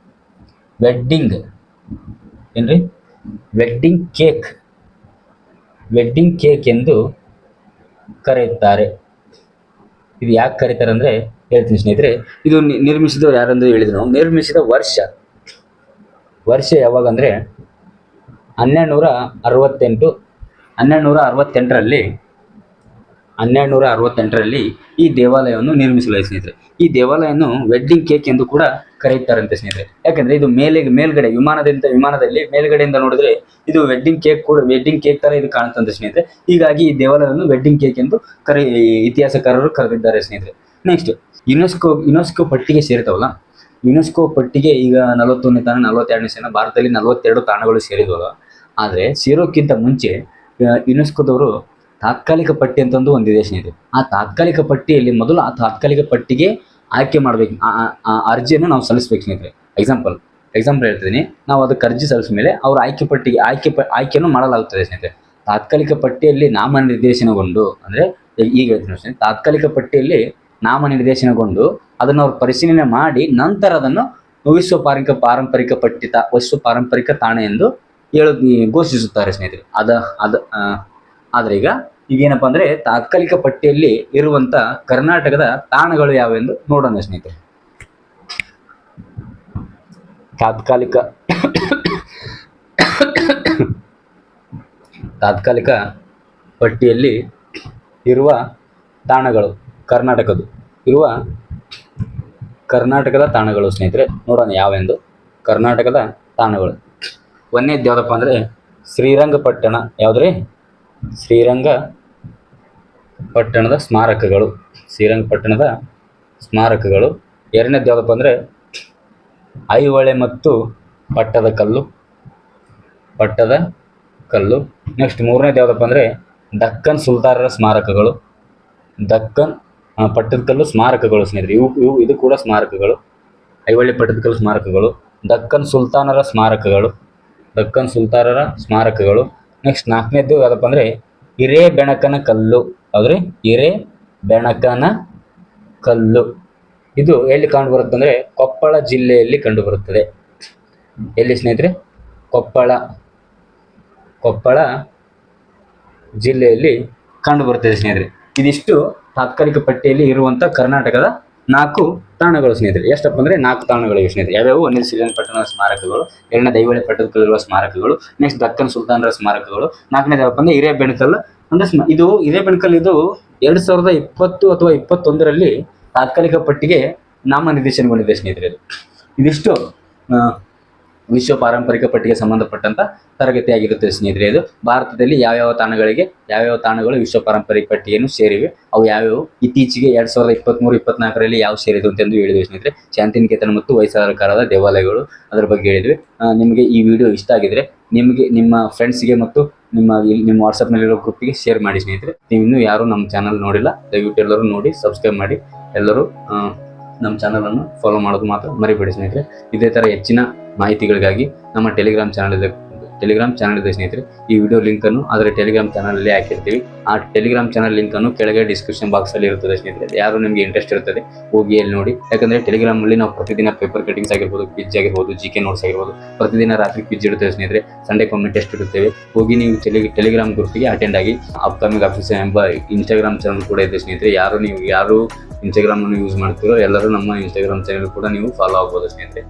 ವೆಡ್ಡಿಂಗ್ ಏನ್ರಿ? ವೆಡ್ಡಿಂಗ್ ಕೇಕ್ ವೆಡ್ಡಿಂಗ್ ಕೇಕ್ ಎಂದು ಕರೆಯುತ್ತಾರೆ. ಇದು ಯಾಕೆ ಕರೀತಾರೆ ಅಂದರೆ ಹೇಳ್ತೀನಿ ಸ್ನೇಹಿತರೆ, ಇದು ನಿರ್ಮಿಸಿದವರು ಯಾರಂದ್ರೆ ಹೇಳಿದ್ರು ನಾವು. ನಿರ್ಮಿಸಿದ ವರ್ಷ. ವರ್ಷ ಯಾವಾಗ ಅಂದರೆ ಹನ್ನೆರಡು ನೂರ ಅರವತ್ತೆಂಟು ಹನ್ನೆರಡು ನೂರ ಅರವತ್ತೆಂಟರಲ್ಲಿ ಹನ್ನೆರಡು ನೂರ ಅರವತ್ತೆಂಟರಲ್ಲಿ ಈ ದೇವಾಲಯವನ್ನು ನಿರ್ಮಿಸಲಾಯಿತು ಸ್ನೇಹಿತರೆ. ಈ ದೇವಾಲಯವನ್ನು ವೆಡ್ಡಿಂಗ್ ಕೇಕ್ ಎಂದು ಕೂಡ ಕರೆಯುತ್ತಾರಂತೆ ಸ್ನೇಹಿತರೆ. ಯಾಕಂದ್ರೆ ಇದು ಮೇಲೆ ಮೇಲ್ಗಡೆ, ವಿಮಾನದಿಂದ, ವಿಮಾನದಲ್ಲಿ ಮೇಲ್ಗಡೆಯಿಂದ ನೋಡಿದ್ರೆ ಇದು ವೆಡ್ಡಿಂಗ್ ಕೇಕ್ ಕೂಡ ವೆಡ್ಡಿಂಗ್ ಕೇಕ್ ತರ ಇದು ಕಾಣುತ್ತಂತೆ ಸ್ನೇಹಿತರೆ. ಹೀಗಾಗಿ ಈ ದೇವಾಲಯವನ್ನು ವೆಡ್ಡಿಂಗ್ ಕೇಕ್ ಎಂದು ಕರೆ, ಇತಿಹಾಸಕಾರರು ಕರೆದಿದ್ದಾರೆ ಸ್ನೇಹಿತರೆ. ನೆಕ್ಸ್ಟ್ ಯುನೆಸ್ಕೋ ಯುನೆಸ್ಕೋ ಪಟ್ಟಿಗೆ ಸೇರಿದವಲ್ಲ? ಯುನೆಸ್ಕೋ ಪಟ್ಟಿಗೆ ಈಗ ನಲವತ್ತೊಂದನೇ ತಾಣ ನಲವತ್ತೆರಡನೇ ಸ್ಥಾನ ಭಾರತದಲ್ಲಿ ನಲವತ್ತೆರಡು ತಾಣಗಳು ಸೇರಿದವಲ್ಲ. ಆದರೆ ಸೇರೋಕ್ಕಿಂತ ಮುಂಚೆ ಯುನೆಸ್ಕೋದವರು ತಾತ್ಕಾಲಿಕ ಪಟ್ಟಿ ಅಂತಂದು ಒಂದಿದೆ ಸ್ನೇಹಿತರೆ ಆ ತಾತ್ಕಾಲಿಕ ಪಟ್ಟಿಯಲ್ಲಿ ಮೊದಲು ಆ ತಾತ್ಕಾಲಿಕ ಪಟ್ಟಿಗೆ ಆಯ್ಕೆ ಮಾಡಬೇಕು, ಆ ಅರ್ಜಿಯನ್ನು ನಾವು ಸಲ್ಲಿಸ್ಬೇಕು ಸ್ನೇಹಿತರೆ. ಎಕ್ಸಾಂಪಲ್ ಎಕ್ಸಾಂಪಲ್ ಹೇಳ್ತಿದ್ದೀನಿ. ನಾವು ಅದಕ್ಕೆ ಅರ್ಜಿ ಸಲ್ಲಿಸಿದ ಮೇಲೆ ಅವ್ರ ಆಯ್ಕೆ ಪಟ್ಟಿಗೆ, ಆಯ್ಕೆ ಪ, ಆಯ್ಕೆಯನ್ನು ಮಾಡಲಾಗುತ್ತದೆ ಸ್ನೇಹಿತರೆ. ತಾತ್ಕಾಲಿಕ ಪಟ್ಟಿಯಲ್ಲಿ ನಾಮನಿರ್ದೇಶನಗೊಂಡು ಅಂದರೆ ಈಗ ಹೇಳ್ತೀನಿ ಸ್ನೇಹಿತರೆ, ತಾತ್ಕಾಲಿಕ ಪಟ್ಟಿಯಲ್ಲಿ ನಾಮನಿರ್ದೇಶನಗೊಂಡು ಅದನ್ನು ಅವರು ಪರಿಶೀಲನೆ ಮಾಡಿ ನಂತರ ಅದನ್ನು ವಿಶ್ವ ಪಾರಂಕ, ಪಾರಂಪರಿಕ ಪಟ್ಟಿ ತಾ, ವಿಶ್ವ ಪಾರಂಪರಿಕ ತಾಣ ಎಂದು ಹೇಳ, ಘೋಷಿಸುತ್ತಾರೆ ಸ್ನೇಹಿತರೆ. ಅದ ಅದ ಆದ್ರೆ ಈಗ ಈಗೇನಪ್ಪ ಅಂದ್ರೆ ತಾತ್ಕಾಲಿಕ ಪಟ್ಟಿಯಲ್ಲಿ ಇರುವಂತ ಕರ್ನಾಟಕದ ತಾಣಗಳು ಯಾವೆಂದು ನೋಡೋಣ ಸ್ನೇಹಿತರೆ. ತಾತ್ಕಾಲಿಕ ತಾತ್ಕಾಲಿಕ ಪಟ್ಟಿಯಲ್ಲಿ ಇರುವ ತಾಣಗಳು ಕರ್ನಾಟಕದ್ದು. ಇರುವ ಕರ್ನಾಟಕದ ತಾಣಗಳು ಸ್ನೇಹಿತರೆ, ನೋಡೋಣ ಯಾವೆಂದು ಕರ್ನಾಟಕದ ತಾಣಗಳು. ಒಂದನೇದು ಯಾವುದಪ್ಪ ಅಂದರೆ ಶ್ರೀರಂಗಪಟ್ಟಣ, ಯಾವುದ್ರಿ? ಶ್ರೀರಂಗ ಪಟ್ಟಣದ ಸ್ಮಾರಕಗಳು. ಶ್ರೀರಂಗಪಟ್ಟಣದ ಸ್ಮಾರಕಗಳು. ಎರಡನೇದು ಯಾವುದಪ್ಪ ಅಂದರೆ ಐಹೊಳೆ ಮತ್ತು ಪಟ್ಟದ ಕಲ್ಲು. ಪಟ್ಟದ ಕಲ್ಲು. ನೆಕ್ಸ್ಟ್ ಮೂರನೇದು ಯಾವುದಪ್ಪ ಅಂದರೆ ದಕ್ಕನ್ ಸುಲ್ತಾನರ ಸ್ಮಾರಕಗಳು. ದಕ್ಕನ್ ಪಟ್ಟದ ಕಲ್ಲು ಸ್ಮಾರಕಗಳು ಸ್ನೇಹಿತರೆ. ಇವು ಇವು, ಇದು ಕೂಡ ಸ್ಮಾರಕಗಳು. ಐಹೊಳೆ ಪಟ್ಟದ ಕಲ್ಲು ಸ್ಮಾರಕಗಳು. ದಕ್ಕನ್ ಸುಲ್ತಾನರ ಸ್ಮಾರಕಗಳು. ದಕ್ಕನ್ ಸುಲ್ತಾನರ ಸ್ಮಾರಕಗಳು. ನೆಕ್ಸ್ಟ್ ನಾಲ್ಕನೇದು ಯಾವುದಪ್ಪ ಅಂದರೆ ಹಿರೇ ಬೆಣಕನ ಕಲ್ಲು. ಹೌದ್ರಿ? ಹಿರೇ ಬೆಣಕನ ಕಲ್ಲು. ಇದು ಎಲ್ಲಿ ಕಂಡು ಬರುತ್ತೆ ಅಂದರೆ ಕೊಪ್ಪಳ ಜಿಲ್ಲೆಯಲ್ಲಿ ಕಂಡು ಬರುತ್ತದೆ ಎಲ್ಲಿ ಸ್ನೇಹಿತರೆ? ಕೊಪ್ಪಳ. ಕೊಪ್ಪಳ ಜಿಲ್ಲೆಯಲ್ಲಿ ಕಂಡು ಬರುತ್ತದೆ ಸ್ನೇಹಿತರೆ. ಇದಿಷ್ಟು ತಾತ್ಕಾಲಿಕ ಪಟ್ಟಿಯಲ್ಲಿ ಇರುವಂಥ ಕರ್ನಾಟಕದ ನಾಲ್ಕು ತಾಣಗಳು ಸ್ನೇಹಿತರೆ. ಎಷ್ಟಪ್ಪ ಅಂದ್ರೆ ನಾಲ್ಕು ತಾಣಗಳಿವೆ ಸ್ನೇಹಿತರೆ. ಯಾವ್ಯಾವು? ಒಂದೇ ಪಟ್ಟಣದ ಸ್ಮಾರಕಗಳು, ಎರಡನೇ ದೈವಳಿ ಪಟ್ಟದಕಲ್ಲಿರುವ ಸ್ಮಾರಕಗಳು ನೆಕ್ಸ್ಟ್ ದಕ್ಕನ್ ಸುಲ್ತಾನರ ಸ್ಮಾರಕಗಳು ನಾಲ್ಕನೇ ಯಾವಪ್ಪ ಅಂದರೆ ಹಿರಿಯ ಬೆಣಕಲ್ ಅಂದ್ರೆ ಇದು ಹಿರೇಬೆಣಕಲ್ ಇದು ಎರಡು ಸಾವಿರದ ಇಪ್ಪತ್ತು ಅಥವಾ ಇಪ್ಪತ್ತೊಂದರಲ್ಲಿ ತಾತ್ಕಾಲಿಕ ಪಟ್ಟಿಗೆ ನಾಮನಿರ್ದೇಶನಗೊಂಡಿದೆ ಸ್ನೇಹಿತರೆ ಇದು. ಇದಿಷ್ಟು ವಿಶ್ವ ಪಾರಂಪರಿಕ ಪಟ್ಟಿಗೆ ಸಂಬಂಧಪಟ್ಟಂತ ತರಗತಿಯಾಗಿರುತ್ತೆ ಸ್ನೇಹಿತರೆ ಇದು. ಭಾರತದಲ್ಲಿ ಯಾವ್ಯಾವ ತಾಣಗಳಿಗೆ, ಯಾವ್ಯಾವ ತಾಣಗಳು ವಿಶ್ವ ಪಾರಂಪರಿಕ ಪಟ್ಟಿಯನ್ನು ಸೇರಿವೆ, ಅವು ಯಾವ್ಯಾವು, ಇತ್ತೀಚೆಗೆ ಎರಡ್ ಸಾವಿರದ ಇಪ್ಪತ್ಮೂರು, ಇಪ್ಪತ್ನಾಲ್ಕರಲ್ಲಿ ಯಾವ ಸೇರಿದು ಅಂತಂದು ಹೇಳಿದ್ವಿ ಸ್ನೇಹಿತರೆ. ಶಾಂತಿನಿಕೇತನ ಮತ್ತು ವೈಸಾರಕಾರದ ದೇವಾಲಯಗಳು ಅದರ ಬಗ್ಗೆ ಹೇಳಿದ್ವಿ. ನಿಮಗೆ ಈ ವಿಡಿಯೋ ಇಷ್ಟ ಆಗಿದ್ರೆ ನಿಮಗೆ, ನಿಮ್ಮ ಫ್ರೆಂಡ್ಸ್ಗೆ ಮತ್ತು ನಿಮ್ಮ ನಿಮ್ಮ ವಾಟ್ಸಪ್ನಲ್ಲಿರೋ ಗ್ರೂಪಿಗೆ ಶೇರ್ ಮಾಡಿ ಸ್ನೇಹಿತರೆ. ನೀವು ಇನ್ನೂ ಯಾರು ನಮ್ಮ ಚಾನಲ್ ನೋಡಿಲ್ಲ, ದಯವಿಟ್ಟು ಎಲ್ಲರೂ ನೋಡಿ ಸಬ್ಸ್ಕ್ರೈಬ್ ಮಾಡಿ. ಎಲ್ಲರೂ ನಮ್ಮ ಚಾನಲನ್ನು ಫಾಲೋ ಮಾಡೋದು ಮಾತ್ರ ಮರಿಬೇಡಿ ಸ್ನೇಹಿತರೆ. ಇದೇ ಥರ ಹೆಚ್ಚಿನ ಮಾಹಿತಿಗಳಿಗಾಗಿ ನಮ್ಮ ಟೆಲಿಗ್ರಾಮ್ ಚಾನಲ್ ಇದೆ ಟೆಲಿಗ್ರಾಮ್ ಚಾನಲ್ ಇದೆ ಸ್ನೇಹಿತರೆ, ಈ ವಿಡಿಯೋ ಲಿಂಕನ್ನು ಅದರ ಟೆಲಿಗ್ರಾಮ್ ಚಾನಲಲ್ಲಿ ಹಾಕಿರ್ತೀವಿ. ಆ ಟೆಲಿಗ್ರಾಮ್ ಚಾನಲ್ ಲಿಂಕನ್ನು ಕೆಳಗೆ ಡಿಸ್ಕ್ರಿಪ್ಷನ್ ಬಾಕ್ಸಲ್ಲಿ ಇರುತ್ತದೆ ಸ್ನೇಹಿತರೆ. ಯಾರು ನಿಮಗೆ ಇಂಟ್ರೆಸ್ಟ್ ಇರುತ್ತದೆ, ಹೋಗಿ ಅಲ್ಲಿ ನೋಡಿ. ಯಾಕಂದರೆ ಟೆಲಿಗ್ರಾಮಲ್ಲಿ ನಾವು ಪ್ರತಿದಿನ ಪೇಪರ್ ಕಟಿಂಗ್ಸ್ ಆಗಿರ್ಬೋದು ಕ್ವಿಜ್ ಆಗಿರ್ಬೋದು ಜಿ ಕೆ ನೋಟ್ಸ್ ಆಗಿರ್ಬೋದು, ಪ್ರತಿದಿನ ರಾತ್ರಿ ಕ್ವಿಜ್ ಇರುತ್ತದೆ ಸ್ನೇಹಿತರೆ. ಸಂಡೇ ಕೊಮ್ಮೆ ಟೆಸ್ಟ್ ಇರುತ್ತೇವೆ. ಹೋಗಿ ನೀವು ಟೆಲಿ ಟೆಲಿಗ್ರಾಮ್ ಗ್ರೂಪಿಗೆ ಅಟೆಂಡ್ ಆಗಿ ಅಪ್ಕಮಿಂಗ್ ಆಫೀಸರ್ ಎಂಬ ಇನ್ಸ್ಟಾಗ್ರಾಮ್ ಚಾನಲ್ ಕೂಡ ಇದೆ ಸ್ನೇಹಿತರೆ. ಯಾರು ನೀವು ಯಾರು ಇನ್ಸ್ಟಾಗ್ರಾಮನ್ನು ಯೂಸ್ ಮಾಡ್ತೀರೋ, ಎಲ್ಲರೂ ನಮ್ಮ ಇನ್ಸ್ಟಾಗ್ರಾಮ್ ಚಾನಲ್ ಕೂಡ ನೀವು ಫಾಲೋ ಆಗ್ಬೋದು ಸ್ನೇಹಿತರೆ.